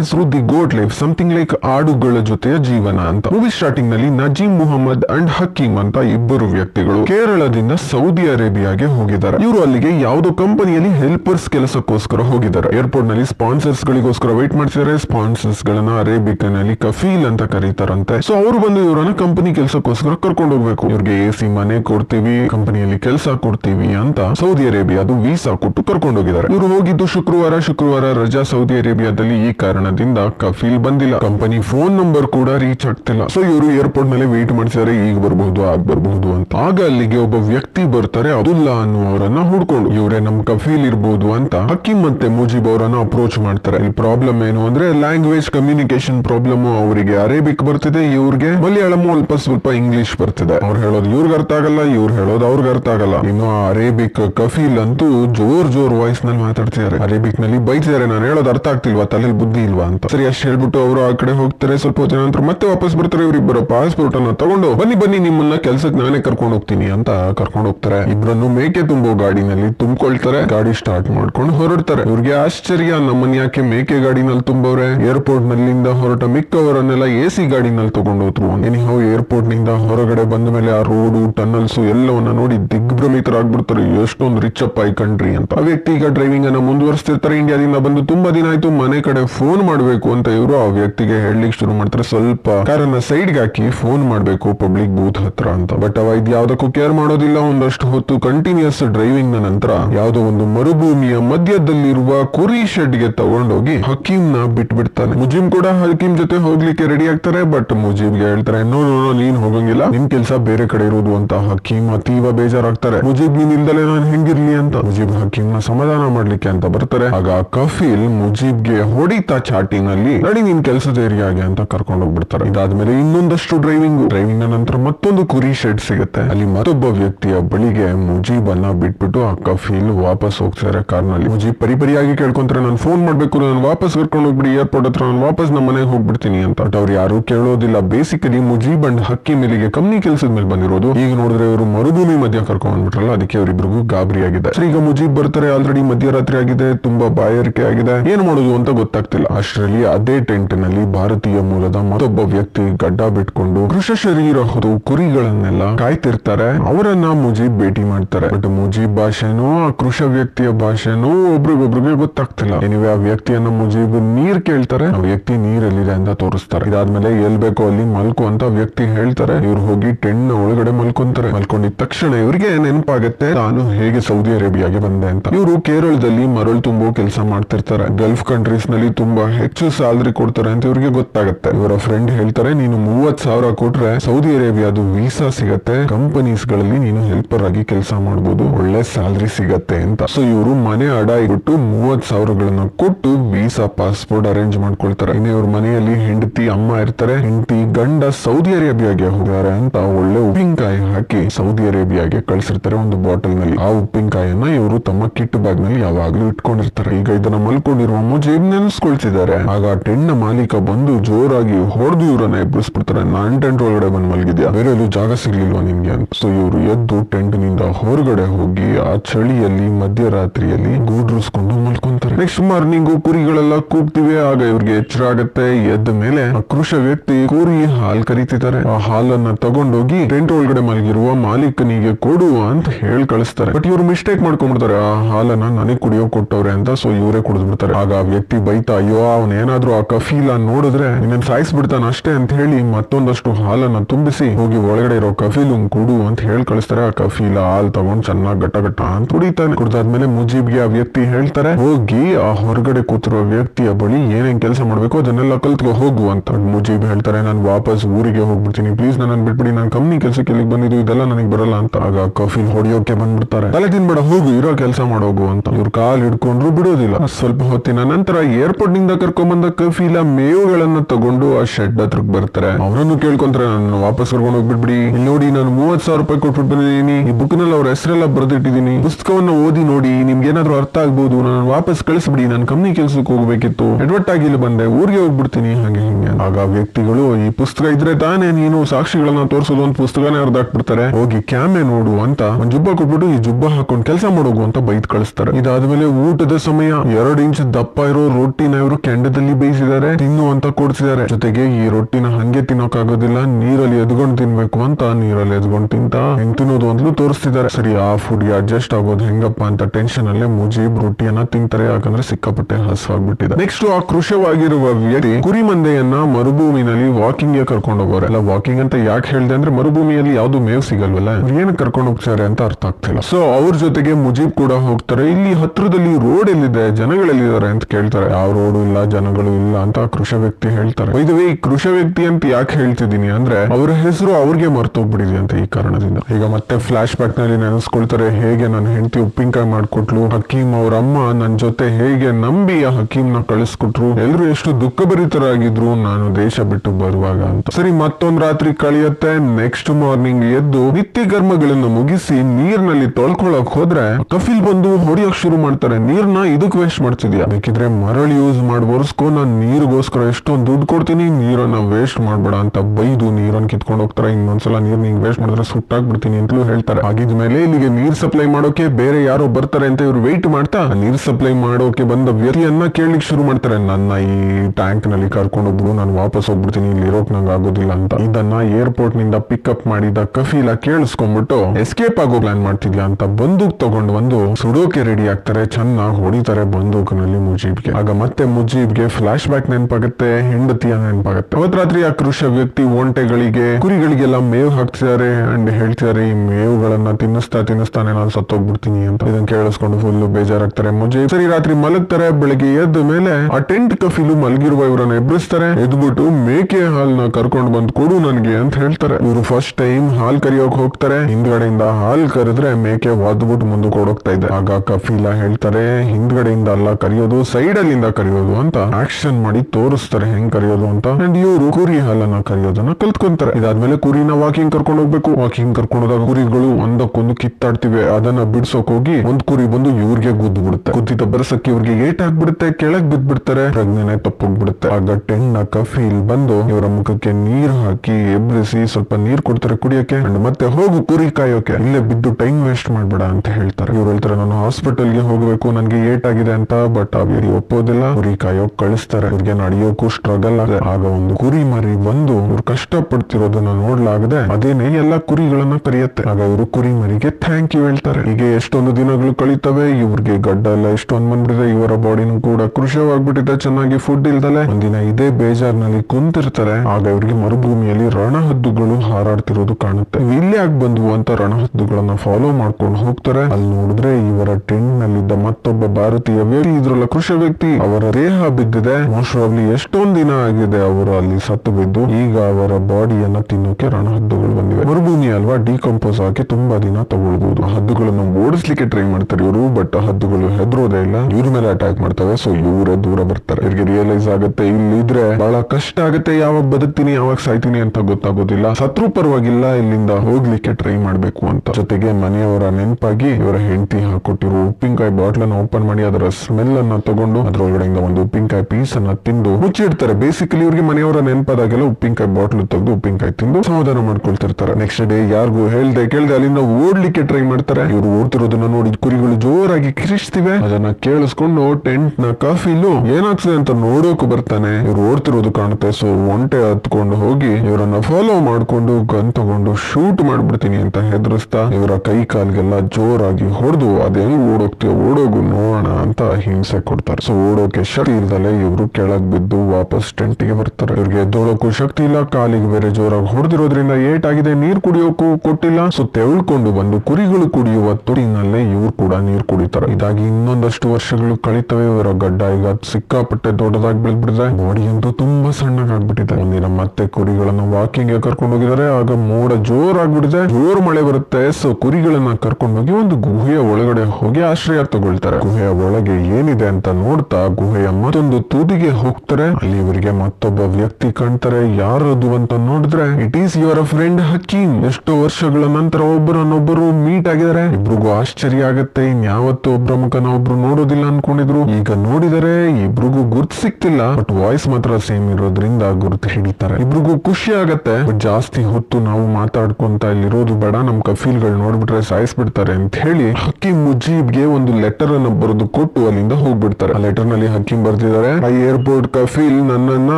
ಹೆಸರು the goat life something like ಆಡುಗಳ ಜೊತೆಯ ಜೀವನ ಅಂತ. ಮೂವಿ ಸ್ಟಾರ್ಟಿಂಗ್ನಲ್ಲಿ ನಜೀಮ್ ಮುಹಮ್ಮದ್ ಅಂಡ್ ಹಕೀಮ್ ಅಂತ ಇಬ್ಬರು ವ್ಯಕ್ತಿಗಳು ಕೇರಳದಿಂದ ಸೌದಿ ಅರೇಬಿಯಾಗೆ ಹೋಗಿದ್ದಾರೆ. ಇವರು ಅಲ್ಲಿಗೆ ಯಾವುದೋ ಕಂಪನಿಯಲ್ಲಿ ಹೆಲ್ಪರ್ಸ್ ಕೆಲಸಕ್ಕೋಸ್ಕರ ಹೋಗಿದ್ದಾರೆ. ಏರ್ಪೋರ್ಟ್ನಲ್ಲಿ ಸ್ಪಾನ್ಸರ್ಸ್ ಗಳಿಗೋಸ್ಕರ ವೈಟ್ ಮಾಡ್ತಿದ್ದಾರೆ. ಸ್ಪಾನ್ಸರ್ಸ್ ಗಳನ್ನ ಅರೇಬಿಕನ್ನಲ್ಲಿ ಕಫೀಲ್ ಅಂತ ಕರೀತಾರಂತೆ. ಸೊ ಅವರು ಬಂದು ಇವರನ್ನ ಕಂಪನಿ ಕೆಲಸಕ್ಕೋಸ್ಕರ ಕರ್ಕೊಂಡು ಹೋಗ್ಬೇಕು. ಇವ್ರಿಗೆ ಎ ಸಿ ಮನೆ ಕೊಡ್ತೀವಿ, ಕಂಪನಿಯಲ್ಲಿ ಕೆಲಸ ಕೊಡ್ತೀವಿ ಅಂತ ಸೌದಿ ಅರೇಬಿಯಾದು ವೀಸಾ ಕೊಟ್ಟು ಕರ್ಕೊಂಡು ಹೋಗಿದ್ದಾರೆ. ಇವರು ಹೋಗಿದ್ದು ಶುಕ್ರವಾರ ಶುಕ್ರವಾರ ರಜಾ ಸೌದಿ ಅರೇಬಿಯಾದಲ್ಲಿ ಈ ಕಾರಣದಿಂದ ಕಫೀಲ್ ಬಂದಿಲ್ಲ. ಕಂಪನಿ ಫೋನ್ ನಂಬರ್ ಕೂಡ ರೀಚ್ ಆಗ್ತಿಲ್ಲ. ಸೊ ಇವರು ಏರ್ಪೋರ್ಟ್ ಮೇಲೆ ವೇಟ್ ಮಾಡ್ತಿದ್ದಾರೆ ಈಗ ಬರಬಹುದು, ಆಗ ಬರಬಹುದು ಅಂತ. ಆಗ ಅಲ್ಲಿಗೆ ಒಬ್ಬ ವ್ಯಕ್ತಿ ಬರ್ತಾರೆ, ಅಬ್ದುಲ್ಲಾ ಅನ್ನುವರನ್ನ ಹುಡ್ಕೊಂಡು. ಇವರೇ ನಮ್ ಕಫೀಲ್ ಇರ್ಬೋದು ಅಂತ ಹಕ್ಕಿ ಮತ್ತೆ ಮುಜೀಬ್ ಅವರನ್ನ ಅಪ್ರೋಚ್ ಮಾಡ್ತಾರೆ. ಇಲ್ಲಿ ಪ್ರಾಬ್ಲಮ್ ಏನು ಅಂದ್ರೆ ಲ್ಯಾಂಗ್ವೇಜ್ ಕಮ್ಯುನಿಕೇಶನ್ ಪ್ರಾಬ್ಲಮ್ ಅವರಿಗೆ ಅರೇಬಿಕ್ ಬರ್ತಿದೆ, ಇವ್ರಿಗೆ ಮಲಯಾಳಂ ಅಲ್ಪ ಸ್ವಲ್ಪ ಇಂಗ್ಲಿಷ್ ಬರ್ತಿದೆ. ಅವ್ರು ಹೇಳೋದು ಇವ್ರಿಗೆ ಅರ್ಥ ಆಗಲ್ಲ, ಇವ್ರು ಹೇಳೋದು ಅವ್ರಿಗೆ ಅರ್ಥ ಆಗಲ್ಲ. ಇನ್ನು ಅರೇಬಿಕ್ ಕಫೀಲ್ ಅಂತೂ ಜೋರ್ ಜೋರ್ ವಾಯ್ಸ್ನಲ್ಲಿ ಮಾತಾಡ್ತಿದ್ದಾರೆ. ಅರೇಬಿಕ್ನಲ್ಲಿ ಬೈತಿದ್ದಾರೆ, ನಾನು ಹೇಳೋದು ಅರ್ಥ ಆಗ್ತಿಲ್ವಾ? ತಲೆಯಲ್ಲಿ ಬುದ್ಧಿ ಇಲ್ವಾ? ಅಂತ. ಸರಿ, ಅಷ್ಟು ಹೇಳ್ಬಿಟ್ಟು ಅವರು ಆ ಕಡೆ ಹೋಗ್ತಾರೆ. ಸ್ವಲ್ಪ ಹೊತ್ತಿನ ನಂತರ ಮತ್ತೆ ವಾಪಸ್ ಬರ್ತಾರೆ. ಇವರಿಬ್ಬರು ಪಾಸ್ಪೋರ್ಟ್ ಅನ್ನ ತಗೊಂಡು, ಬನ್ನಿ ಬನ್ನಿ, ನಿಮ್ಮನ್ನ ಕೆಲ್ಸಕ್ಕೆ ನಾನೇ ಕರ್ಕೊಂಡು ಹೋಗ್ತೀನಿ ಅಂತ ಕರ್ಕೊಂಡು ಹೋಗ್ತಾರೆ. ಇಬ್ಬರನ್ನು ಮೇಕೆ ತುಂಬೋ ಗಾಡಿನಲ್ಲಿ ತುಂಬಿಕೊಳ್ತಾರೆ. ಗಾಡಿ ಸ್ಟಾರ್ಟ್ ಮಾಡ್ಕೊಂಡು ಹೊರಡ್ತಾರೆ. ಇವ್ರಿಗೆ ಆಶ್ಚರ್ಯ. ನಮ್ಮನ್ನ ಯಾಕೆ ಮೇಕೆ ಗಾಡಿನಲ್ಲಿ ತುಂಬವ್ರೆ ಏರ್ಪೋರ್ಟ್ ನಲ್ಲಿಂದ ಹೊರಟ ಮಿಕ್ಕವರನ್ನೆಲ್ಲ ಎ ಸಿ ಗಾಡಿನಲ್ಲಿ ತಗೊಂಡು ಹೋದ್ರು. ಏನಿಹೋ ಏರ್ಪೋರ್ಟ್ನಿಂದ ಹೊರಗಡೆ ಬಂದ ಮೇಲೆ ಆ ರೋಡು ಟನಲ್ಸ್ ಎಲ್ಲವನ್ನ ನೋಡಿ ದಿಗ್ಭ್ರಮಿತರಾಗ್ಬಿಡ್ತಾರೆ ಎಷ್ಟೊಂದು ರಿಚ್ ಅಪ್ ಐ ಕಂಟ್ರಿ ಅಂತ. ಆ ವ್ಯಕ್ತಿ ಈಗ ಡ್ರೈವಿಂಗ್ ಅನ್ನ ಮುಂದುವರಿಸ್ತಿರ್ತಾರೆ. ಇಂಡಿಯಾದಿಂದ ಬಂದು ತುಂಬಾ ದಿನ ಆಯ್ತು. ಮನೆ ಕಡೆ ಫೋನ್ ಮಾಡ್ಬೇಕು ಅಂತ ಇವರು ಆ ವ್ಯಕ್ತಿಗೆ ಹೇಳಲಿಕ್ಕೆ ಶುರು ಮಾಡ್ತಾರೆ. ಸ್ವಲ್ಪ ಕಾರನ್ನ ಸೈಡ್ಗೆ ಹಾಕಿ ಫೋನ್ ಮಾಡಬೇಕು ಪಬ್ಲಿಕ್ ಬೂತ್ ಹತ್ರ ಅಂತ. ಬಟ್ ಅವ ಇದು ಯಾವ್ದಕ್ಕೂ ಕೇರ್ ಮಾಡೋದಿಲ್ಲ. ಒಂದಷ್ಟು ಹೊತ್ತು ಕಂಟಿನ್ಯೂಸ್ ಡ್ರೈವಿಂಗ್ನ ನಂತರ ಯಾವ್ದೋ ಒಂದು ಮರುಭೂಮಿಯ ಮಧ್ಯದಲ್ಲಿರುವ ಕುರಿ ಶೆಡ್ಗೆ ತಗೊಂಡೋಗಿ ಹಕೀಮ್ನ ಬಿಟ್ಬಿಡ್ತಾನೆ. ಮುಜೀಮ್ ಕೂಡ ಹಕೀಮ್ ಜೊತೆ ಹೋಗ್ಲಿಕ್ಕೆ ರೆಡಿ ಆಗ್ತಾರೆ. ಬಟ್ ಮುಜೀಬ್ಗೆ ಹೇಳ್ತಾರೆ ನೋ ನೋ ನೋ ನೀನ್ ಹೋಗಂಗಿಲ್ಲ. ನಿಮ್ ಕೆಲಸ ಬೇರೆ ಕಡೆ ಇರೋದು ಅಂತ ಹಕೀಮ್ ಅತೀವ ಬೇಜಾರಾಗ್ತಾರೆ. ಮುಜೀಬ್, ನೀನ್ ನಾನು ಹೆಂಗಿರ್ಲಿ ಅಂತ. ಮುಜೀಬ್ ಹಕೀಮ್ನ ಸಮಾಧಾನ ಮಾಡ್ಲಿಕ್ಕೆ ಅಂತ ಬರ್ತಾರೆ. ಆಗ ಕಫೀಲ್ ಮುಜೀಬ್ಗೆ ಹೊಡಿತಾ ಚಾಟಿನಲ್ಲಿ ನಡಿ ನಿನ್ ಕೆಲಸದ ಏರಿಯಾಗೆ ಅಂತ ಕರ್ಕೊಂಡು ಹೋಗ್ಬಿಡ್ತಾರೆ. ಇದಾದ್ಮೇಲೆ ಇನ್ನೊಂದಷ್ಟು ಡ್ರೈವಿಂಗ್ ಡ್ರೈವಿಂಗ್ ನಂತರ ಮತ್ತೊಂದು ಕುರಿ ಶೆಡ್ ಸಿಗುತ್ತೆ. ಅಲ್ಲಿ ಮತ್ತೊಬ್ಬ ವ್ಯಕ್ತಿಯ ಬಳಿಗೆ ಮುಜೀಬನ್ನ ಬಿಟ್ಬಿಟ್ಟು ಆ ಕಫೀಲ್ ವಾಪಸ್ ಹೋಗ್ತಾರೆ ಕಾರ್ನಲ್ಲಿ. ಮುಜೀಬ್ ಪರಿಪರಿಯಾಗಿ ಕೇಳ್ಕೊಂತಾರೆ, ನಾನು ಫೋನ್ ಮಾಡ್ಬೇಕು, ನಾನು ವಾಪಸ್ ಕರ್ಕೊಂಡು ಹೋಗ್ಬಿಡಿ ಏರ್ಪೋರ್ಟ್ ಹತ್ರ ನಾನು ವಾಪಸ್ ನಮ್ಮ ಮನೆಗೆ ಹೋಗ್ಬಿಡ್ತೀನಿ ಅಂತ. ಬಟ್ ಅವ್ರು ಯಾರು ಕೇಳೋದಿಲ್ಲ. ಬೇಸಿಕಲಿ ಮುಜೀಬ್ ಅಂಡ್ ಹಕ್ಕಿ ಮೇಲೆ ಕಮ್ಮಿ ಕೆಲಸದ ಮೇಲೆ ಬಂದಿರೋದು. ಈಗ ನೋಡಿದ್ರೆ ಇವರು ಮರುಭೂಮಿ ಮಧ್ಯ ಕರ್ಕೊಂಡು ಬಂದ್ಬಿಟ್ರಲ್ಲ, ಅದಕ್ಕೆ ಅವರಿಬ್ರಿಗೂ ಗಾಬರಿ ಆಗಿದೆ. ಈಗ ಮುಜೀಬ್ ಬರ್ತಾರೆ ಆಲ್ರೆಡಿ ಮಧ್ಯರಾತ್ರಿ ಆಗಿದೆ, ತುಂಬಾ ಬಾಯರಿಕೆ ಆಗಿದೆ. ಏನ್ ಮಾಡೋದು ಅಂತ ಗೊತ್ತಾಗ್ತಿಲ್ಲ. ಅಷ್ಟರಲ್ಲಿ ಅದೇ ಟೆಂಟ್ನಲ್ಲಿ ಭಾರತೀಯ ಮೂಲದ ಮತ್ತೊಬ್ಬ ವ್ಯಕ್ತಿ ಗಡ್ಡ ಬಿಟ್ಕೊಂಡು ಕೃಷಿ ಶರೀರ ಹೊತ್ತು ಕುರಿಗಳನ್ನೆಲ್ಲ ಕಾಯ್ತಿರ್ತಾರೆ. ಅವರನ್ನ ಮುಜೀಬ್ ಭೇಟಿ ಮಾಡ್ತಾರೆ. ಬಟ್ ಮುಜೀಬ್ ಭಾಷೆನೋ, ಆ ಕೃಷ ವ್ಯಕ್ತಿಯ ಭಾಷೆನೋ ಒಬ್ರಿಗೊಬ್ರಿಗೆ ಗೊತ್ತಾಗ್ತಿಲ್ಲ. ಏನಿವೆ ಆ ವ್ಯಕ್ತಿಯನ್ನ ಮುಜೀಬ್ ನೀರ್ ಕೇಳ್ತಾರೆ. ಆ ವ್ಯಕ್ತಿ ನೀರಲ್ಲಿದೆ ಅಂತ ತೋರಿಸ್ತಾರೆ. ಇದಾದ್ಮೇಲೆ ಎಲ್ ಬೇಕೋ ಅಲ್ಲಿ ಮಲ್ಕು ಅಂತ ವ್ಯಕ್ತಿ ಹೇಳ್ತಾರೆ. ಇವ್ರು ಹೋಗಿ ಟೆಂಟ್ನ ಒಳಗಡೆ ಮಲ್ಕೊಂತಾರೆ. ಮಲ್ಕೊಂಡಿದ ತಕ್ಷಣ ಇವರಿಗೆ ನೆನಪಾಗುತ್ತೆ, ನಾನು ಹೇಗೆ ಸೌದಿ ಅರೇಬಿಯಾಗೆ ಬಂದೆ ಅಂತ. ಇವರು ಕೇರಳದಲ್ಲಿ ಮರಳು ತುಂಬೋ ಕೆಲಸ ಮಾಡ್ತಿರ್ತಾರೆ. ಗಲ್ಫ್ ಕಂಟ್ರೀಸ್ನಲ್ಲಿ ತುಂಬಾ ಹೆಚ್ಚು ಸ್ಯಾಲ್ರಿ ಕೊಡ್ತಾರೆ ಅಂತ ಇವ್ರಿಗೆ ಗೊತ್ತಾಗುತ್ತೆ. ಇವರ ಫ್ರೆಂಡ್ ಹೇಳ್ತಾರೆ, ನೀನು ಮೂವತ್ ಸಾವಿರ ಕೊಟ್ರೆ ಸೌದಿ ಅರೇಬಿಯಾದು ವೀಸಾ ಸಿಗತ್ತೆ ಕಂಪನೀಸ್ಗಳಲ್ಲಿ ನೀನು ಹೆಲ್ಪರ್ ಆಗಿ ಕೆಲಸ ಮಾಡಬಹುದು ಒಳ್ಳೆ ಸ್ಯಾಲ್ರಿ ಸಿಗತ್ತೆ ಅಂತ. ಸೊ ಇವರು ಮನೆ ಅಡ ಇಟ್ಟು ಮೂವತ್ ಸಾವಿರಗಳನ್ನ ಕೊಟ್ಟು ವೀಸಾ ಪಾಸ್ಪೋರ್ಟ್ ಅರೇಂಜ್ ಮಾಡ್ಕೊಳ್ತಾರೆ. ಇನ್ನೇ ಇವ್ರ ಮನೆಯಲ್ಲಿ ಹೆಂಡತಿ, ಅಮ್ಮ ಇರ್ತಾರೆ. ಹೆಂಡತಿ, ಗಂಡ ಸೌದಿ ಅರೇಬಿಯಾಗೆ ಹೋಗಾರೆ ಅಂತ ಒಳ್ಳೆ ಉಪ್ಪಿನಕಾಯಿ ಹಾಕಿ ಸೌದಿ ಅರೇಬಿಯಾಗೆ ಕಳ್ಸಿರ್ತಾರೆ ಒಂದು ಬಾಟಲ್ನಲ್ಲಿ. ಆ ಉಪ್ಪಿನಕಾಯಿಯನ್ನ ಇವರು ತಮ್ಮ ಕಿಟ್ ಬ್ಯಾಗ್ನಲ್ಲಿ ಯಾವಾಗ್ಲೂ ಇಟ್ಕೊಂಡಿರ್ತಾರೆ. ಈಗ ಇದನ್ನ ಮಲ್ಕೊಂಡಿರುವ ಮುಜೀಬ್ ನೆನೆಸ್ಕೊಳ್ತಿದ್ದಾರೆ. ಆಗ ಆ ಟೆಂಟ್ ಮಾಲೀಕ ಬಂದು ಜೋರಾಗಿ ಹೊಡೆದು ಇವರನ್ನ ಎಬ್ಬಿಸ್ಬಿಡ್ತಾರೆ. ನಾನ್ ಟೆಂಟ್ ಒಳಗಡೆ ಬಂದು ಮಲಗಿದ್ಯಾ? ಬೇರೆ ಜಾಗ ಸಿಗ್ಲಿಲ್ವಾ ನಿಮ್ಗೆ ಅಂತ. ಸೊ ಇವರು ಎದ್ದು ಟೆಂಟ್ನಿಂದ ಹೊರಗಡೆ ಹೋಗಿ ಆ ಚಳಿಯಲ್ಲಿ, ಮಧ್ಯರಾತ್ರಿಯಲ್ಲಿ ಗೂಡ್ರಿಸ್ಕೊಂಡು ಮಲ್ಕೊಂತಾರೆ. Next morning ಕುರಿಗಳೆಲ್ಲ ಕೂಗ್ತಿವೆ. ಆಗ ಇವ್ರಿಗೆ ಎಚ್ಚರ ಆಗತ್ತೆ. ಎದ್ದ ಮೇಲೆ ಕೃಷ ವ್ಯಕ್ತಿ ಕುರಿ ಹಾಲ್ ಕರಿತಿದ್ದಾರೆ. ಆ ಹಾಲನ್ನ ತಗೊಂಡೋಗಿ ಟೆಂಟ್ ಒಳಗಡೆ ಮಲಗಿರುವ ಮಾಲೀಕನಿಗೆ ಕೊಡು ಅಂತ ಹೇಳಿ ಕಳಿಸ್ತಾರೆ. ಬಟ್ ಇವ್ರು ಮಿಸ್ಟೇಕ್ ಮಾಡ್ಕೊಂಡ್ಬಿಡ್ತಾರೆ. ಆ ಹಾಲನ್ನ ನನಗೆ ಕುಡಿಯೋ ಕೊಟ್ಟವ್ರೆ ಅಂತ. ಸೊ ಇವರೇ ಕುಡಿದ್ಬಿಡ್ತಾರೆ. ಆಗ ಆ ವ್ಯಕ್ತಿ ಬೈತಾ, ಅಯ್ಯೋ ಏನಾದ್ರೂ ಆ ಕಫೀಲ ನೋಡಿದ್ರೆ ನಿನ್ನ ಸಾಯಿಸ್ಬಿಡ್ತಾನ ಅಷ್ಟೇ ಅಂತ ಹೇಳಿ ಮತ್ತೊಂದಷ್ಟು ಹಾಲನ್ನ ತುಂಬಿಸಿ ಹೋಗಿ ಒಳಗಡೆ ಇರೋ ಕಫೀಲ್ ಕುಡು ಅಂತ ಹೇಳಿ ಕಳಿಸ್ತಾರೆ. ಆ ಕಫೀಲ ಹಾಲ್ ತಗೊಂಡ್ ಚೆನ್ನಾಗ್ ಗಟ್ಟ ಗಟ್ಟ ಅಂತ ಕುಡಿತಾನೆ. ಕುಡ್ದಾದ್ಮೇಲೆ ಮುಜೀಬ್ಗೆ ಆ ವ್ಯಕ್ತಿ ಹೇಳ್ತಾರೆ, ಹೋಗಿ ಆ ಹೊರಗಡೆ ಕೂತಿರೋ ವ್ಯಕ್ತಿಯ ಬಳಿ ಏನೇನ್ ಕೆಲಸ ಮಾಡ್ಬೇಕು ಅದನ್ನೆಲ್ಲ ಕಲ್ತ್ಕೊ, ಹೋಗು ಅಂತ. ಮುಜೀಬ್ ಹೇಳ್ತಾರೆ, ನಾನು ವಾಪಸ್ ಊರಿಗೆ ಹೋಗ್ಬಿಡ್ತೀನಿ. ಪ್ಲೀಸ್ ನನ್ನ ಬಿಟ್ಬಿಡಿ. ನಾನು ಕಂಪ್ನಿ ಕೆಲಸಕ್ಕೆ ಇಲ್ಲಿಗೆ ಬಂದಿದ್ದು ಇದೆಲ್ಲ ನನಗೆ ಬರಲ್ಲ. ಅಂತ ಆಗ ಕಫೀಲ್ ಹೊಡಿಯೋಕೆ ಬಂದ್ಬಿಡ್ತಾರೆ. ತಲೆ ತಿನ್ಬೇಡ, ಹೋಗು, ಇರೋ ಕೆಲಸ ಮಾಡೋಗು ಅಂತ ಇವ್ರು ಕಾಲ್ ಹಿಡ್ಕೊಂಡ್ರು ಬಿಡೋದಿಲ್ಲ. ಸ್ವಲ್ಪ ಹೊತ್ತಿನ ನಂತರ ಏರ್ಪೋರ್ಟ್ನಿಂದ ಕರ್ಕೊಂಡ್ ಬಂದ ಕಫೀಲ ಮೇವುಗಳನ್ನ ತಗೊಂಡು ಆ ಶೆಡ್ ಹತ್ರಕ್ ಬರ್ತಾರೆ. ಅವರನ್ನು ಕೇಳ್ಕೊಂತಾರೆ ನಾನು ವಾಪಸ್ ಕರ್ಕೊಂಡು ಹೋಗ್ಬಿಟ್ಬಿಡಿ ನೋಡಿ, ನಾನು ಮೂವತ್ ಸಾವಿರ ರೂಪಾಯಿ ಕೊಟ್ಬಿಟ್ಟು ಬಂದಿದ್ದೀನಿ. ಈ ಬುಕ್ನಲ್ಲಿ ಅವ್ರ ಹೆಸರೆಲ್ಲ ಬರೆದಿಟ್ಟಿದ್ದೀನಿ. ಪುಸ್ತಕವನ್ನ ಓದಿ ನೋಡಿ, ನಿಮ್ಗೆ ಏನಾದ್ರು ಅರ್ಥ ಆಗ್ಬಹುದು ನಾನು ವಾಪಸ್ ಕಳಿಸ್ಬಿಡಿ. ನಾನು ಕಂಪ್ನಿ ಕೆಲ್ಸಕ್ಕೆ ಹೋಗ್ಬೇಕಿತ್ತು. ಎಡ್ವರ್ಟ್ ಆಗಿ ಇಲ್ಲಿ ಬಂದೆ, ಊರಿಗೆ ಹೋಗ್ಬಿಡ್ತೀನಿ. ಹಾಗೆ ಹಿಂಗೆ ಆಗ ವ್ಯಕ್ತಿಗಳು, ಈ ಪುಸ್ತಕ ಇದ್ರೆ ತಾನೇ ನೀನು ಸಾಕ್ಷಿಗಳನ್ನ ತೋರಿಸೋದು ಒಂದು ಪುಸ್ತಕನೇ ಅರ್ಧಾಕ್ಬಿಡ್ತಾರೆ ಹೋಗಿ ಕ್ಯಾಮೆ ನೋಡು ಅಂತ ಒಂದ್ ಜುಬ್ಬ ಕೊಟ್ಬಿಟ್ಟು ಈ ಜುಬ್ಬ ಹಾಕೊಂಡು ಕೆಲಸ ಮಾಡೋಗು ಅಂತ ಬೈದ್ ಕಳಿಸ್ತಾರೆ. ಇದಾದ್ಮೇಲೆ ಊಟದ ಸಮಯ, ಎರಡು ಇಂಚ್ ದಪ್ಪ ಇರೋ ರೊಟ್ಟಿನ ಇವರು ಕೆಂಡದಲ್ಲಿ ಬೇಯಿಸಿದ್ದಾರೆ ತಿನ್ನು ಅಂತ ಕೊಡ್ಸಿದ್ದಾರೆ. ಜೊತೆಗೆ ಈ ರೊಟ್ಟಿನ ಹಂಗೆ ತಿನ್ನೋಕಾಗೋದಿಲ್ಲ. ನೀರಲ್ಲಿ ಎದ್ಕೊಂಡು ತಿನ್ಬೇಕು ಅಂತ ನೀರಲ್ಲಿ ಎದ್ಕೊಂಡು ತಿಂತ ಹೆಂಗ್ ತಿನ್ನೋದು ಅಂತಲೂ ತೋರಿಸ್ತಿದ್ದಾರೆ. ಸರಿ, ಆ ಫುಡ್ ಅಡ್ಜಸ್ಟ್ ಆಗೋದು ಹೆಂಗಪ್ಪ ಅಂತ ಟೆನ್ಷನ್ ಅಲ್ಲೇ ಮುಜೀಬ್ ರೊಟ್ಟಿಯನ್ನ ತಿಂತಾರೆ. ಯಾಕಂದ್ರೆ ಸಿಕ್ಕಾಪಟ್ಟೆ ಹಸಾಗ್ಬಿಟ್ಟಿದೆ ನೆಕ್ಸ್ಟ್ ಆ ಕೃಶವಾಗಿರುವ ವ್ಯಕ್ತಿ ಕುರಿ ಮಂದೆಯನ್ನ ಮರುಭೂಮಿನಲ್ಲಿ ವಾಕಿಂಗ್ಗೆ ಕರ್ಕೊಂಡು ಹೋಗೋರೆ. ಅಲ್ಲ ವಾಕಿಂಗ್ ಅಂತ ಯಾಕೆ ಹೇಳಿದೆ ಅಂದ್ರೆ ಮರುಭೂಮಿಯಲ್ಲಿ ಯಾವ್ದು ಮೇವ್ ಸಿಗಲ್ವಲ್ಲ? ಏನ್ ಕರ್ಕೊಂಡು ಹೋಗ್ತಾರೆ ಅಂತ ಅರ್ಥ ಆಗ್ತಿಲ್ಲ. ಸೊ ಅವ್ರ ಜೊತೆಗೆ ಮುಜೀಬ್ ಕೂಡ ಹೋಗ್ತಾರೆ. ಇಲ್ಲಿ ಹತ್ರದಲ್ಲಿ ರೋಡ್ ಎಲ್ಲಿದೆ? ಜನಗಳೆಲ್ಲಿದ್ದಾರೆ ಅಂತ ಕೇಳ್ತಾರೆ. ಯಾವ ರೋಡ್ ಇಲ್ಲ ಜನಗಳು ಇಲ್ಲ ಅಂತ ಕೃಷ ವ್ಯಕ್ತಿ ಹೇಳ್ತಾರೆ. ಇದು ಈ ಕೃಷ ವ್ಯಕ್ತಿ ಅಂತ ಯಾಕೆ ಹೇಳ್ತಿದೀನಿ ಅಂದ್ರೆ, ಅವರ ಹೆಸರು ಅವ್ರಿಗೆ ಮರ್ತೋಗ್ಬಿಡಿದೆ ಅಂತ ಈ ಕಾರಣದಿಂದ. ಈಗ ಮತ್ತೆ ಫ್ಲಾಶ್ ಬ್ಯಾಕ್ನಲ್ಲಿ ನೆನೆಸ್ಕೊಳ್ತಾರೆ, ಹೇಗೆ ನನ್ನ ಹೆಂಡತಿ ಉಪ್ಪಿನಕಾಯಿ ಮಾಡ್ಕೊಟ್ಲು, ಹಕೀಮ್ ಅವ್ರ ಅಮ್ಮ ನನ್ ಜೊತೆ ಹೇಗೆ ನಂಬಿ ಆ ಹಕೀಮ್ನ ಕಳಿಸ್ಕೊಟ್ರು, ಎಲ್ರು ಎಷ್ಟು ದುಃಖಭರಿತರಾಗಿದ್ರು ನಾನು ದೇಶ ಬಿಟ್ಟು ಬರುವಾಗ ಅಂತ. ಸರಿ, ಮತ್ತೊಂದ್ ರಾತ್ರಿ ಕಳೆಯುತ್ತೆ ನೆಕ್ಸ್ಟ್ ಮಾರ್ನಿಂಗ್ ಎದ್ದು ನಿತ್ಯ ಕರ್ಮಗಳನ್ನು ಮುಗಿಸಿ ನೀರ್ನಲ್ಲಿ ತೊಳ್ಕೊಳಕ್ ಹೋದ್ರೆ, ಕಫಿಲ್ ಬಂದು ಹೊಡಿಯಕ್ ಶುರು ಮಾಡ್ತಾರೆ. ನೀರ್ನ ಇದಕ್ ವೇಸ್ಟ್ ಮಾಡ್ತಿದ್ಯಾ? ಬೇಕಿದ್ರೆ ಮರಳು ಯೂಸ್ ಮಾಡಿ ಒರೆಸ್ಕೊ, ನಾನು ನೀರಿಗೋಸ್ಕರ ಎಷ್ಟೊಂದು ದುಡ್ಡು ಕೊಡ್ತೀನಿ, ನೀರನ್ನು ವೇಸ್ಟ್ ಮಾಡಬೇಡ ಅಂತ ಬೈದು ನೀರನ್ನು ಕಿತ್ಕೊಂಡು ಹೋಗ್ತಾರೆ. ಇನ್ನೊಂದ್ಸಲ ನೀರು ನೀವು ವೇಸ್ಟ್ ಮಾಡಿದ್ರೆ ಸುಟ್ಟಾಗ್ಬಿಡ್ತೀನಿ ಅಂತಲೂ ಹೇಳ್ತಾರೆ. ಆಗಿದ್ಮೇಲೆ ಇಲ್ಲಿಗೆ ನೀರು ಸಪ್ಲೈ ಮಾಡೋಕೆ ಬೇರೆ ಯಾರೋ ಬರ್ತಾರೆ ಅಂತ ಇವ್ರು ವೆಯ್ಟ್ ಮಾಡ್ತಾ, ನೀರು ಸಪ್ಲೈ ಮಾಡೋಕೆ ಬಂದ ವ್ಯಕ್ತಿಯನ್ನ ಕೇಳಲಿಕ್ಕೆ ಶುರು ಮಾಡ್ತಾರೆ. ನನ್ನ ಈ ಟ್ಯಾಂಕ್ನಲ್ಲಿ ಕರ್ಕೊಂಡು ಹೋಗ್ಬಿಡು, ನಾನು ವಾಪಸ್ ಹೋಗ್ಬಿಡ್ತೀನಿ, ಇಲ್ಲಿ ಇರೋಕ್ ನಂಗೆ ಆಗೋದಿಲ್ಲ ಅಂತ. ಇದನ್ನ ಏರ್ಪೋರ್ಟ್ನಿಂದ ಪಿಕಪ್ ಮಾಡಿದ ಕಫೀಲ ಕೇಳಿಸ್ಕೊಂಡ್ಬಿಟ್ಟು ಎಸ್ಕೇಪ್ ಆಗೋ ಪ್ಲಾನ್ ಮಾಡ್ತಿದ್ಯಾ ಅಂತ ಬಂದೂಕ್ ತಗೊಂಡು ಬಂದು ಸುಡೋಕೆ ರೆಡಿ ಆಗ್ತಾರೆ. ಚೆನ್ನಾಗಿ ಹೊಡಿತಾರೆ ಬಂದೂಕಿನಲ್ಲಿ ಮುಜೀಬ್ಗೆ. ಆಗ ಮತ್ತೆ ಮುಜೀಬ್ಗೆ ಫ್ಲಾಶ್ ಬ್ಯಾಕ್ ನೆನಪಾಗುತ್ತೆ, ಹೆಂಡತಿಯ ನೆನಪಾಗುತ್ತೆ. ಅವತ್ ರಾತ್ರಿ ಆ ಕೃಷ ವ್ಯಕ್ತಿ ಒಂಟೆಗಳಿಗೆ, ಕುರಿಗಳಿಗೆಲ್ಲ ಮೇವು ಹಾಕ್ತಿದ್ದಾರೆ ಅಂಡ್ ಹೇಳ್ತಿದ್ದಾರೆ, ಈ ಮೇವುಗಳನ್ನ ತಿನ್ನಿಸ್ತಾ ತಿನ್ನಿಸ್ತಾನೆ ನಾನು ಸತ್ತೋಗ್ಬಿಡ್ತೀನಿ ಅಂತ ಇದನ್ನ ಕೇಳಿಸ್ಕೊಂಡು ಫುಲ್ ಬೇಜಾರಾಗ್ತಾರೆ ಮುಂಜೆ ಸರಿ, ರಾತ್ರಿ ಮಲಗ್ತಾರೆ, ಬೆಳಗ್ಗೆ ಎದ್ದ ಮೇಲೆ ಆ ಟೆಂಟ್ ಕಫಿಲು ಮಲಗಿರುವ ಇವರನ್ನ ಎಬ್ಬಿಸ್ತಾರೆ. ಎದ್ಬಿಟ್ಟು ಮೇಕೆ ಹಾಲ್ನ ಕರ್ಕೊಂಡು ಬಂದು ಕೊಡು ನನಗೆ ಅಂತ ಹೇಳ್ತಾರೆ. ಇವರು ಫಸ್ಟ್ ಟೈಮ್ ಹಾಲ್ ಕರಿಯೋಕ್ ಹೋಗ್ತಾರೆ. ಹಿಂದ್ಗಡೆಯಿಂದ ಹಾಲ್ ಕರೆದ್ರೆ ಮೇಕೆ ಒದ್ಬಿಟ್ಟು ಮುಂದೆ ಓಡೋಗ್ತಾ ಇದೆ. ಆಗ ಕಫೀಲ ಹೇಳ್ತಾರೆ, ಹಿಂದ್ಗಡೆಯಿಂದ ಅಲ್ಲ ಕರಿಯೋದು ಸೈಡ್ ಅಲ್ಲಿಂದ ಕರಿಯೋದು ಅಂತ. ಆಕ್ಷನ್ ಮಾಡಿ ತೋರಿಸ್ತಾರೆ ಹೆಂಗ್ ಕರಿಯೋದು ಅಂತ. ಅಂಡ್ ಇವರು ಕುರಿ ಹಾಲನ್ನ ಕರಿಯೋದನ್ನ ಕಲ್ತ್ಕೊಂತಾರೆ. ಇದಾದ್ಮೇಲೆ ಕುರಿನ ವಾಕಿಂಗ್ ಕರ್ಕೊಂಡು ಹೋಗ್ಬೇಕು. ವಾಕಿಂಗ್ ಕರ್ಕೊಂಡು ಹೋದಾಗ ಕುರಿಗಳು ಒಂದಕ್ಕೊಂದು ಕಿತ್ತಾಡ್ತಿವೆ. ಅದನ್ನ ಬಿಡ್ಸೋಕ್ ಹೋಗಿ ಒಂದ್ ಕುರಿ ಬಂದು ಇವ್ರಿಗೆ ಗುದ್ದು ಬಿಡುತ್ತೆ. ಗುದ್ದಿದ ಬರಸಕ್ಕೆ ಇವ್ರಿಗೆ ಏಟ್ ಆಗ್ಬಿಡುತ್ತೆ. ಕೆಳಗ್ ಬಿದ್ಬಿಡ್ತಾರೆ. ಪ್ರಜ್ಞೆನೆ ತಪ್ಪೋಗ್ಬಿಡುತ್ತೆ. ಆಗ ಟೆಣ್ಣ ಕಫೀಲ್ ಬಂದು ಇವರ ಮುಖಕ್ಕೆ ನೀರ್ ಹಾಕಿ ಎಬ್ರಿಸಿ ಸ್ವಲ್ಪ ನೀರ್ ಕೊಡ್ತಾರೆ ಕುಡಿಯೋಕೆ. ಅಂಡ್ ಮತ್ತೆ ಹೋಗು ಕುರಿ ಕಾಯೋಕೆ. ಇಲ್ಲೇ ಬಿದ್ದು ಟೈಮ್ ವೇಸ್ಟ್ ಮಾಡ್ಬೇಡ ಅಂತ ಹೇಳ್ತಾರೆ. ಇವ್ರು ಹೇಳ್ತಾರೆ, ನಾನು ಹಾಸ್ಪಿಟಲ್ಗೆ ಹೋಗ್ಬೇಕು. ನನ್ಗೆ ಏಟ್ ಆಗಿದೆ ಅಂತ ಬಟ್ ಅವ್ರಿಗೆ ಒಪ್ಪೋದಿಲ್ಲ. ಕುರಿ ಕಾಯೋಕ್ ಕಳಿಸ್ತಾರೆ. ಇವ್ರಿಗೆ ನಡೆಯೋಕು ಸ್ಟ್ರಗಲ್ ಆಗ ಆಗ ಒಂದು ಕುರಿ ಮರಿ ಬಂದು ಇವ್ರು ಕಷ್ಟ ಪಡ್ತಿರೋದನ್ನ ನೋಡ್ಲಾಗದೆ ಅದೇನೆ ಎಲ್ಲ ಕುರಿಗಳನ್ನ ಕರೆಯುತ್ತೆ. ಆಗ ಇವರು ಕುರಿ ಮರಿಗೆ ಥ್ಯಾಂಕ್ ಯು ಹೇಳ್ತಾರೆ. ಹೀಗೆ ಎಷ್ಟೊಂದು ದಿನಗಳು ಕಳೀತವೆ, ಇವ್ರಿಗೆ ಗಡ್ಡ ಎಲ್ಲ ಎಷ್ಟೊಂದ್ ಬಂದ್ಬಿಟ್ಟಿದೆ, ಇವರ ಬಾಡಿನೂ ಕೂಡ ಕೃಷವಾಗ್ಬಿಟ್ಟಿದೆ, ಚೆನ್ನಾಗಿ ಫುಡ್ ಇಲ್ದಲೆ. ಒಂದಿನ ಇದೇ ಬೇಜಾರ್ನಲ್ಲಿ ಕುಂತಿರ್ತಾರೆ, ಆಗ ಇವ್ರಿಗೆ ಮರುಭೂಮಿಯಲ್ಲಿ ರಣಹದ್ದುಗಳು ಹಾರಾಡ್ತಿರೋದು ಕಾಣುತ್ತೆ. ಇಲ್ಲಿ ಆಗ್ ಬಂದ್ವು ಅಂತ ರಣಹದ್ದುಗಳನ್ನ ಫಾಲೋ ಮಾಡ್ಕೊಂಡು ಹೋಗ್ತಾರೆ. ಅಲ್ಲಿ ನೋಡಿದ್ರೆ ಇವರ ಟೆಂಟ್ ನಲ್ಲಿದ್ದ ಮತ್ತೊಬ್ಬ ಭಾರತೀಯ ವ್ಯಕ್ತಿ, ಇದ್ರಲ್ಲ ಕೃಷಿ ವ್ಯಕ್ತಿ, ಅವರ ದೇಹ ಬಿದ್ದಿದೆ. ಮೋಸ್ಟ್ಲಿ ಎಷ್ಟೊಂದ್ ದಿನ ಆಗಿದೆ ಅವರು ಅಲ್ಲಿ ಸತ್ತು ಬಿದ್ದು. ಈಗ ಅವರ ಬಾಡಿಯನ್ನ ತಿನ್ನೋಕೆ ರಣಹದ್ದುಗಳು ಬಂದಿವೆ. ಮರುಭೂಮಿ ಅಲ್ವಾ? ಡಿಕಂಪೋಸ್ ಆಗಿ ತುಂಬಾ ದಿನ ತಗೊಳ್ಬಹುದು ಹದ್ದುಗಳನ್ನು ಓಡಿಸ್ಲಿಕ್ಕೆ ಟ್ರೈ ಮಾಡ್ತಾರೆ ಇವರು ಬಟ್ ಹದ್ದುಗಳು ಹೆದರೋದೇ ಇಲ್ಲ. ಇವ್ರ ಮೇಲೆ ಅಟ್ಯಾಕ್ ಮಾಡ್ತವೆ ಸೊ ಇವರೇ ದೂರ ಬರ್ತಾರೆ. ಇವ್ರಿಗೆ ರಿಯಲೈಸ್ ಆಗುತ್ತೆ, ಇಲ್ಲಿದ್ರೆ ಬಹಳ ಕಷ್ಟ ಆಗುತ್ತೆ. ಯಾವಾಗ ಬದುಕ್ತೀನಿ, ಯಾವಾಗ ಸಾಯ್ತೀನಿ ಅಂತ ಗೊತ್ತಾಗೋದಿಲ್ಲ. ಸತ್ರು ಪರವಾಗಿಲ್ಲ, ಇಲ್ಲಿಂದ ಹೋಗ್ಲಿಕ್ಕೆ ಟ್ರೈ ಮಾಡ್ಬೇಕು ಅಂತ. ಜೊತೆಗೆ ಮನೆಯವರ ನೆನಪಾಗಿ ಇವರ ಹೆಂಡತಿ ಹಾಕೊಟ್ಟಿರೋ ಉಪ್ಪಿನಕಾಯಿ ಬಾಟ್ಲನ್ನು ಓಪನ್ ಮಾಡಿ, ಅದರ ಸ್ಮೆಲ್ ಅನ್ನ ತಗೊಂಡು, ಅದರೊಳಗಡೆಯಿಂದ ಒಂದು ಉಪ್ಪಿನಕಾಯಿ ಪೀಸ್ ಅನ್ನ ತಿಂದು ಮುಚ್ಚಿಡ್ತಾರೆ ಬೇಸಿಕಲಿ ಇವ್ರಿಗೆ ಮನೆಯವರ ನೆನಪಾದಾಗೆಲ್ಲ ಉಪ್ಪಿನಕಾಯಿ ಬಾಟ್ಲು ತೆಗೆದು ಉಪ್ಪಿನಕಾಯಿ ತಿಂದು ಸಮಾಧಾನ ಮಾಡ್ಕೊಳ್ತಿರ್ತಾರೆ. ನೆಕ್ಸ್ಟ್ ಡೇ ಯಾರಿಗೂ ಹೇಳ್ದೆ ಕೇಳ್ದೆ ಅಲ್ಲಿಂದ ಓಡ್ಲಿಕ್ಕೆ ಟ್ರೈ ಮಾಡ್ತಾರೆ. ಇವ್ರು ಓಡ್ತಿರೋದನ್ನ ನೋಡಿ ಕುರಿಗಳು ಜೋರಾಗಿ ಕಿರಿಸ್ತಿವೆ. ಅದನ್ನ ಕೇಳಿಸ್ಕೊಂಡು ಟೆಂಟ್ನ ಕಾಫಿಲು ಏನಾಗ್ತದೆ ಅಂತ ನೋಡೋಕು ಬರ್ತಾನೆ. ಇವ್ರು ಓಡ್ತಿರೋದು ಕಾಣುತ್ತೆ. ಸೊ ಒಂಟೆ ಹತ್ಕೊಂಡು ಹೋಗಿ ಇವರನ್ನ ಫಾಲೋ ಮಾಡ್ಕೊಂಡು ಗನ್ ತಗೊಂಡು ಶೂಟ್ ಮಾಡ್ಬಿಡ್ತೀನಿ ಅಂತ ಹೆದರಿಸ್ತಾ ಇವರ ಕೈ ಕಾಲ್ಗೆಲ್ಲ ಜೋರಾಗಿ ಹೊಡೆದು, ಅದೇನು ಹೆಂಗ್ ಓಡೋಗು, ನೋಡೋಣ ಅಂತ ಹಿಂಸೆ ಕೊಡ್ತಾರೆ. ಸೊ ಓಡೋಕೆ ಶಕ್ತಿ ಇಲ್ದಲೆ ಇವರು ಕೆಳಗ್ ಬಿದ್ದು ವಾಪಸ್ ಟೆಂಟ್ಗೆ ಬರ್ತಾರೆ. ಇವ್ರಿಗೆ ಎದ್ದೋಳಕ್ಕೂ ಶಕ್ತಿ ಇಲ್ಲ, ಕಾಲಿಗೆ ಬೇರೆ ಜೋರಾಗಿ ಹೊಡೆದಿರೋದ್ರಿಂದ ಏಟ್ ಆಗಿದೆ ನೀರ್ ಕುಡಿಯೋಕ್ಕೂ ಕೊಟ್ಟಿಲ್ಲ. ಸೊ ತೆವಳ್ಕೊಂಡು ಬಂದು ಕುರಿಗಳು ಕುಡಿಯುವ ತುರಿನಲ್ಲೇ ಇವ್ರು ಕೂಡ ನೀರ್ ಕುಡಿತಾರೆ. ಇದಾಗಿ ಇನ್ನೊಂದಷ್ಟು ವರ್ಷಗಳು ಕಳೀತವೆ. ಇವರ ಗಡ್ಡ ಈಗ ಸಿಕ್ಕಾಪಟ್ಟೆ ದೊಡ್ಡದಾಗಿ ಬೆಳೆದ್ಬಿಟ್ಟಿದೆ. ಬಾಡಿ ಅಂತೂ ತುಂಬಾ ಸಣ್ಣಗಾಗ್ಬಿಟ್ಟಿದೆ. ಒಂದಿನ ಮತ್ತೆ ಕುರಿಗಳನ್ನ ವಾಕಿಂಗ್ ಕರ್ಕೊಂಡು ಹೋಗಿದ್ದಾರೆ. ಆಗ ಮೋಡ ಜೋರಾಗ್ಬಿಟ್ಟಿದೆ. ಜೋರ್ ಮಳೆ ಬರುತ್ತೆ. ಸೊ ಕುರಿಗಳನ್ನ ಕರ್ಕೊಂಡು ಹೋಗಿ ಒಂದು ಗುಹೆಯ ಒಳಗಡೆ ಹೋಗಿ ಆಶ್ರಯ ತಗೊಳ್ತಾರೆ. ಗುಹೆಯ ಒಳಗೆ ಏನಿದೆ ಅಂತ ನೋಡ್ತಾ ಗುಹೆಯ ಮತ್ತೊಂದು ತುದಿಗೆ ಹೋಗ್ತಾರೆ ಅಲ್ಲಿ ಇವರಿಗೆ ಮತ್ತೊಬ್ಬ ವ್ಯಕ್ತಿ ಕಾಣ್ತಾರೆ, ಯಾರದು ಅಂತ ನೋಡಿದ್ರೆ it is your friend Hakim ಎಷ್ಟೋ ವರ್ಷಗಳ ನಂತರ ಒಬ್ಬರನ್ನೊಬ್ಬರು ಮೀಟ್ ಆಗಿದ್ದಾರೆ. ಇಬ್ರಿಗೂ ಆಶ್ಚರ್ಯ ಆಗತ್ತೆ, ಇನ್ಯಾವತ್ತು ಒಬ್ಬರ ಮುಖನ ಒಬ್ರು ನೋಡೋದಿಲ್ಲ ಅನ್ಕೊಂಡಿದ್ರು. ಈಗ ನೋಡಿದರೆ ಇಬ್ರಿಗೂ ಗುರ್ತು ಸಿಕ್ತಿಲ್ಲ ಬಟ್ ವಾಯ್ಸ್ ಮಾತ್ರ ಸೇಮ್ ಇರೋದ್ರಿಂದ ಗುರುತು ಹಿಡಿತಾರೆ. ಇಬ್ರಿಗೂ ಖುಷಿ ಆಗತ್ತೆ ಬಟ್ ಜಾಸ್ತಿ ಹೊತ್ತು ನಾವು ಮಾತಾಡ್ಕೊಂತ ಇಲ್ಲಿರೋದು ಬೇಡ, ನಮ್ ಕಫೀಲ್ಗಳು ನೋಡ್ಬಿಟ್ರೆ ಸಾಯಿಸ್ಬಿಡ್ತಾರೆ ಅಂತ ಹೇಳಿ ಹಕೀಮ್ ಮುಜೀಬ್ಗೆ ಒಂದು ಲೆಟರ್ ಅನ್ನು ಬರೆದು ಕೊಟ್ಟು ಅಲ್ಲಿಂದ ಹೋಗ್ಬಿಡ್ತಾರೆ. ಆ ಲೆಟರ್ನಲ್ಲಿ ಹಕೀಮ್ ಬರ್ದಿ ಮಾಡ್ತಿದ್ದಾರೆ ಆ ಏರ್ಪೋರ್ಟ್ ಕಫೀಲ್ ನನ್ನನ್ನ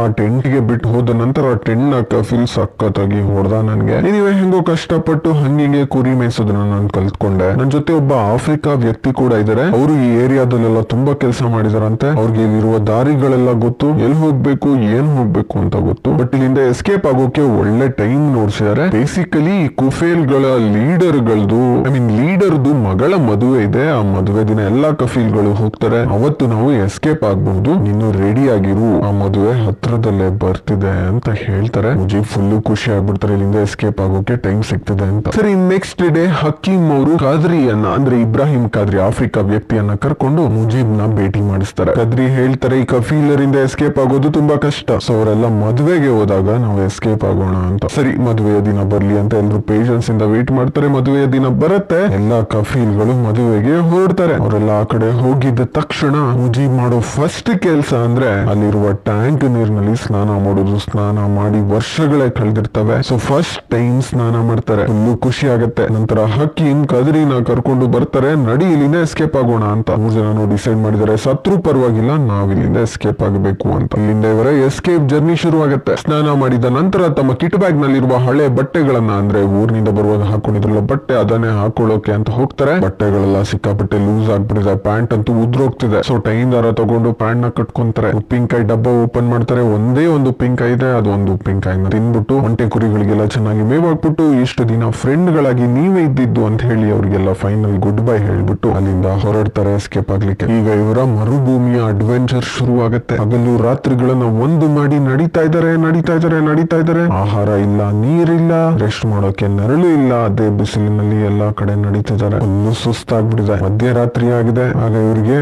ಆ ಟೆಂಟ್ಗೆ ಬಿಟ್ಟು ಹೋದ ನಂತರ ಆ ಟೆಂಟ್ನ ಕಫೀಲ್ ಸಖತ್ತಾಗಿ ಹೊಡೆದ ನನ್ಗೆ. ನೀವೇ ಹೆಂಗೋ ಕಷ್ಟಪಟ್ಟು ಹಂಗಿಗೆ ಕುರಿ ಮೇಯಿಸೋದನ್ನ ನಾನು ಕಲ್ತ್ಕೊಂಡೆ. ನನ್ ಜೊತೆ ಒಬ್ಬ ಆಫ್ರಿಕಾ ವ್ಯಕ್ತಿ ಕೂಡ ಇದಾರೆ. ಅವರು ಈ ಏರಿಯಾದಲ್ಲೆಲ್ಲ ತುಂಬಾ ಕೆಲಸ ಮಾಡಿದಾರಂತೆ. ಅವ್ರಿಗೆ ಇಲ್ಲಿರುವ ದಾರಿಗಳೆಲ್ಲ ಗೊತ್ತು. ಎಲ್ಲಿ ಹೋಗ್ಬೇಕು, ಏನ್ ಹೋಗ್ಬೇಕು ಅಂತ ಗೊತ್ತು. ಬಟ್ ಇಲ್ಲಿಂದ ಎಸ್ಕೇಪ್ ಆಗೋಕೆ ಒಳ್ಳೆ ಟೈಮ್ ನೋಡ್ಸಿದ್ದಾರೆ ಬೇಸಿಕಲಿ ಕುಫೇಲ್ಗಳ ಲೀಡರ್ಗಳದು ಐ ಮೀನ್ ಲೀಡರ್ದು ಮಗಳ ಮದುವೆ ಇದೆ. ಆ ಮದುವೆ ದಿನ ಎಲ್ಲಾ ಕಫೀಲ್ಗಳು ಹೋಗ್ತಾರೆ. ಅವತ್ತು ನಾವು ಎಸ್ಕೇಪ್ ಆಗ್ಬಹುದು. ನೀನು ರೆಡಿ ಆಗಿರು, ಆ ಮದುವೆ ಹತ್ರದಲ್ಲೇ ಬರ್ತಿದೆ ಅಂತ ಹೇಳ್ತಾರೆ. ಮುಜೀಬ್ ಫುಲ್ ಖುಷಿ ಆಗ್ಬಿಡ್ತಾರೆ, ಇಲ್ಲಿಂದ ಎಸ್ಕೇಪ್ ಆಗೋಕೆ ಟೈಮ್ ಸಿಗ್ತಿದೆ ಅಂತ. ಸರಿ ನೆಕ್ಸ್ಟ್ ಡೇ ಹಕೀಮ್ ಅವರು ಕಾದ್ರಿಯನ್ನ ಅಂದ್ರೆ ಇಬ್ರಾಹಿಂ ಕಾದ್ರಿ ಆಫ್ರಿಕಾ ವ್ಯಕ್ತಿಯನ್ನ ಕರ್ಕೊಂಡು ಮುಜೀಬ್ನ ಭೇಟಿ ಮಾಡಿಸ್ತಾರೆ. ಕದ್ರಿ ಹೇಳ್ತಾರೆ, ಈ ಕಫೀಲರಿಂದ ಎಸ್ಕೇಪ್ ಆಗೋದು ತುಂಬಾ ಕಷ್ಟ. ಸೊ ಅವರೆಲ್ಲ ಮದುವೆಗೆ ಹೋದಾಗ ನಾವು ಎಸ್ಕೇಪ್ ಆಗೋಣ ಅಂತ. ಸರಿ, ಮದುವೆಯ ದಿನ ಬರ್ಲಿ ಅಂತ ಎಲ್ರು ಪೇಷನ್ಸ್ ಇಂದ ವೇಟ್ ಮಾಡ್ತಾರೆ. ಮದುವೆಯ ದಿನ ಬರುತ್ತೆ, ಎಲ್ಲಾ ಕಫೀಲ್ಗಳು ಮದುವೆಗೆ ಹೊರಡ್ತಾರೆ. ಅವರೆಲ್ಲ ಆ ಕಡೆ ಹೋಗಿದ್ದ ತಕ್ಷಣ ಮುಜೀಬ್ ಮಾಡೋ ಫಸ್ಟ್ ಕೆಲಸ ಅಂದ್ರೆ ಅಲ್ಲಿರುವ ಟ್ಯಾಂಕ್ ನೀರಿನಲ್ಲಿ ಸ್ನಾನ ಮಾಡೋದು, ಸ್ನಾನ ಮಾಡಿ ವರ್ಷಗಳೇ ಕಳೆದಿರ್ತವೆ. ಸೊ ಫಸ್ಟ್ ಟೈಮ್ ಸ್ನಾನ ಮಾಡ್ತಾರೆ. ತುಂಬಾ ಖುಷಿ ಆಗತ್ತೆ. ನಂತರ ಹಕ್ಕಿನ್ ಕದರಿನ ಕರ್ಕೊಂಡು ಬರ್ತಾರೆ. ನಡಿ ಇಲ್ಲಿಂದ ಎಸ್ಕೇಪ್ ಆಗೋಣ ಅಂತ. ಮೂರ್ ಜನ ಡಿಸೈಡ್ ಮಾಡಿದ್ದಾರೆ. ಸತ್ರು ಪರವಾಗಿಲ್ಲ, ನಾವ್ ಇಲ್ಲಿಂದ ಎಸ್ಕೇಪ್ ಆಗಬೇಕು ಅಂತ. ಇಲ್ಲಿಂದ ಇವರ ಎಸ್ಕೇಪ್ ಜರ್ನಿ ಶುರು ಆಗುತ್ತೆ. ಸ್ನಾನ ಮಾಡಿದ ನಂತರ ತಮ್ಮ ಕಿಟ್ ಬ್ಯಾಗ್ ನಲ್ಲಿರುವ ಹಳೆ ಬಟ್ಟೆಗಳನ್ನ ಅಂದ್ರೆ ಊರಿನಿಂದ ಬರುವಾಗ ಹಾಕೊಂಡಿದ್ರಲ್ಲ ಬಟ್ಟೆ, ಅದನ್ನೇ ಹಾಕೊಳ್ಳೋಕೆ ಅಂತ ಹೋಗ್ತಾರೆ. ಬಟ್ಟೆಗಳೆಲ್ಲ ಸಿಕ್ಕಾಪಟ್ಟೆ ಲೂಸ್ ಆಗ್ಬಿಟ್ಟಿದೆ. ಪ್ಯಾಂಟ್ ಅಂತೂ ಉದ್ರೋಗ್ತಿದೆ. ಸೊ ಟೈಮ್ ದಾರ ತಗೊಂಡು ಪ್ಯಾಂಟ್ನ ಕಟ್ಕೊಂತಾರೆ. ಉಪ್ಪಿನಕಾಯಿ ಡಬ್ಬ ಓಪನ್ ಮಾಡ್ತಾರೆ. ಒಂದೇ ಒಂದು ಉಪ್ಪಿನಕಾಯಿ ಇದೆ, ಅದು ಒಂದು ಉಪ್ಪಿನಕಾಯಿನ ತಿನ್ಬಿಟ್ಟು ಒಂಟೆ ಕುರಿಗಳಿಗೆಲ್ಲ ಚೆನ್ನಾಗಿ ಹಾಕ್ಬಿಟ್ಟು ಇಷ್ಟು ದಿನ ಫ್ರೆಂಡ್ ಗಳಾಗಿ ನೀವೇ ಇದ್ದಿದ್ದು ಅಂತ ಹೇಳಿ ಅವ್ರಿಗೆಲ್ಲ ಫೈನಲ್ ಗುಡ್ ಬೈ ಹೇಳ್ಬಿಟ್ಟು ಅಲ್ಲಿಂದ ಹೊರಡ್ತಾರೆ ಎಸ್ಕೇಪ್ ಆಗ್ಲಿಕ್ಕೆ. ಈಗ ಇವರ ಮರುಭೂಮಿಯ ಅಡ್ವೆಂಚರ್ ಶುರು ಆಗುತ್ತೆ ಹಗಲು ರಾತ್ರಿಗಳನ್ನ ಒಂದು ಮಾಡಿ ನಡೀತಾ ಇದಾರೆ ನಡೀತಾ ಇದಾರೆ ನಡೀತಾ ಇದಾರೆ ಆಹಾರ ಇಲ್ಲ, ನೀರಿಲ್ಲ ರೆಸ್ಟ್ ಮಾಡೋಕೆ ನೆರಳು ಇಲ್ಲ. ಅದೇ ಬಿಸಿಲಿನಲ್ಲಿ ಎಲ್ಲಾ ಕಡೆ ನಡೀತಾ ಇದಾರೆ ಸುಸ್ತಾಗ್ಬಿಟ್ಟಿದೆ. ಮಧ್ಯರಾತ್ರಿ ಆಗಿದೆ. ಆಗ ಇವರಿಗೆ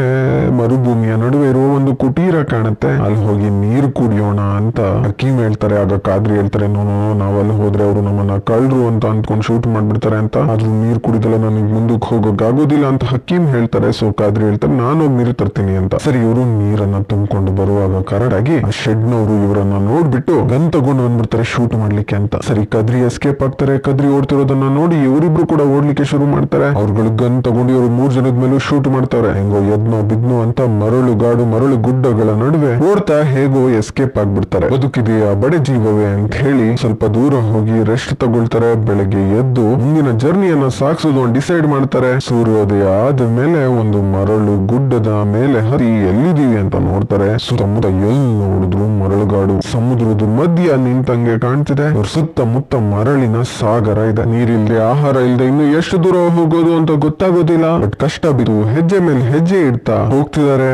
ಮರುಭೂಮಿಯ ನಡುವೆ ಇರುವ ಒಂದು ಕುಟೀರ ಕಾಣುತ್ತೆ. ಅಲ್ಲಿ ಹೋಗಿ ನೀರು ಕುಡಿಯೋಣ ಅಂತ ಹಕೀಮ್ ಹೇಳ್ತಾರೆ. ಆಗ ಕಾದ್ರಿ ಹೇಳ್ತಾರೆ, ನೋ ನಾವ್ ಅಲ್ಲಿ ಹೋದ್ರೆ ಅವರು ನಮ್ಮನ್ನ ಕಳ್ರು ಅಂತ ಅಂದ್ಕೊಂಡು ಶೂಟ್ ಮಾಡ್ಬಿಡ್ತಾರೆ ಅಂತ. ಆದ್ರೂ ನೀರ್ ಕುಡಿದಲ್ಲ ನನಗೆ ಮುಂದಕ್ಕೆ ಹೋಗೋಕ್ ಆಗೋದಿಲ್ಲ ಅಂತ ಹಕೀಮ್ ಹೇಳ್ತಾರೆ. ಸೊ ಕಾದ್ರಿ ಹೇಳ್ತಾರೆ ನಾನು ಹೋಗಿ ನೀರು ತರ್ತೀನಿ ಅಂತ. ಸರಿ, ಇವರು ನೀರನ್ನ ತುಂಬಿಕೊಂಡು ಬರುವಾಗ ಕರಡಾಗಿ ಆ ಶೆಡ್ ನವರು ಇವರನ್ನ ನೋಡ್ಬಿಟ್ಟು ಗನ್ ತಗೊಂಡು ಬಂದ್ಬಿಡ್ತಾರೆ ಶೂಟ್ ಮಾಡ್ಲಿಕ್ಕೆ ಅಂತ. ಸರಿ, ಕದ್ರಿ ಎಸ್ಕೇಪ್ ಆಗ್ತಾರೆ. ಕದ್ರಿ ಓಡ್ತಿರೋದನ್ನ ನೋಡಿ ಇವರಿಬ್ರು ಕೂಡ ಓಡ್ಲಿಕ್ಕೆ ಶುರು ಮಾಡ್ತಾರೆ. ಅವ್ರುಗಳು ಗನ್ ತಗೊಂಡು ಇವರು ಮೂರ್ ಜನದ ಮೇಲೂ ಶೂಟ್ ಮಾಡ್ತಾರೆ. ಹೆಂಗೋ ಎದ್ನೋ ಬಿದ್ನೋ ಅಂತ ಮರಳು ಗಾಡು ಮರಳು ಗುಡ್ಡಗಳ ನಡುವೆ ಓಡ್ತಾ ಹೇಗೋ ಎಸ್ಕೇಪ್ ಆಗ್ಬಿಡ್ತಾರೆ. ಬದುಕಿದೆಯಾ ಬಡ ಜೀವವೇ ಅಂತ ಹೇಳಿ ಸ್ವಲ್ಪ ದೂರ ಹೋಗಿ ರೆಸ್ಟ್ ತಗೊಳ್ತಾರೆ. ಬೆಳಗ್ಗೆ ಎದ್ದು ಮುಂದಿನ ಜರ್ನಿಯನ್ನ ಸಾಗಿಸೋದು ಡಿಸೈಡ್ ಮಾಡ್ತಾರೆ. ಸೂರ್ಯೋದಯ ಆದ ಮೇಲೆ ಒಂದು ಮರಳು ಗುಡ್ಡದ ಮೇಲೆ ಹರಿ ಎಲ್ಲಿದೀವಿ ಅಂತ ನೋಡ್ತಾರೆ. ಸುತ್ತಮುತ್ತ ಎಲ್ಲಿ ನೋಡಿದ್ರು ಮರಳುಗಾಡು. ಸಮುದ್ರದ ಮಧ್ಯ ನಿಂತಂಗೆ ಕಾಣ್ತಿದೆ. ಸುತ್ತಮುತ್ತ ಮರಳಿನ ಸಾಗರ ಇದೆ. ನೀರಿಲ್ದೆ ಆಹಾರ ಇಲ್ಲದೆ ಇನ್ನು ಎಷ್ಟು ದೂರ ಹೋಗೋದು ಅಂತ ಗೊತ್ತಾಗೋದಿಲ್ಲ. ಬಟ್ ಕಷ್ಟ ಬಿದ್ದು ಹೆಜ್ಜೆ ಮೇಲೆ ಹೆಜ್ಜೆ ಇಡ್ತಾ ಹೋಗ್ತಿದ್ದಾರೆ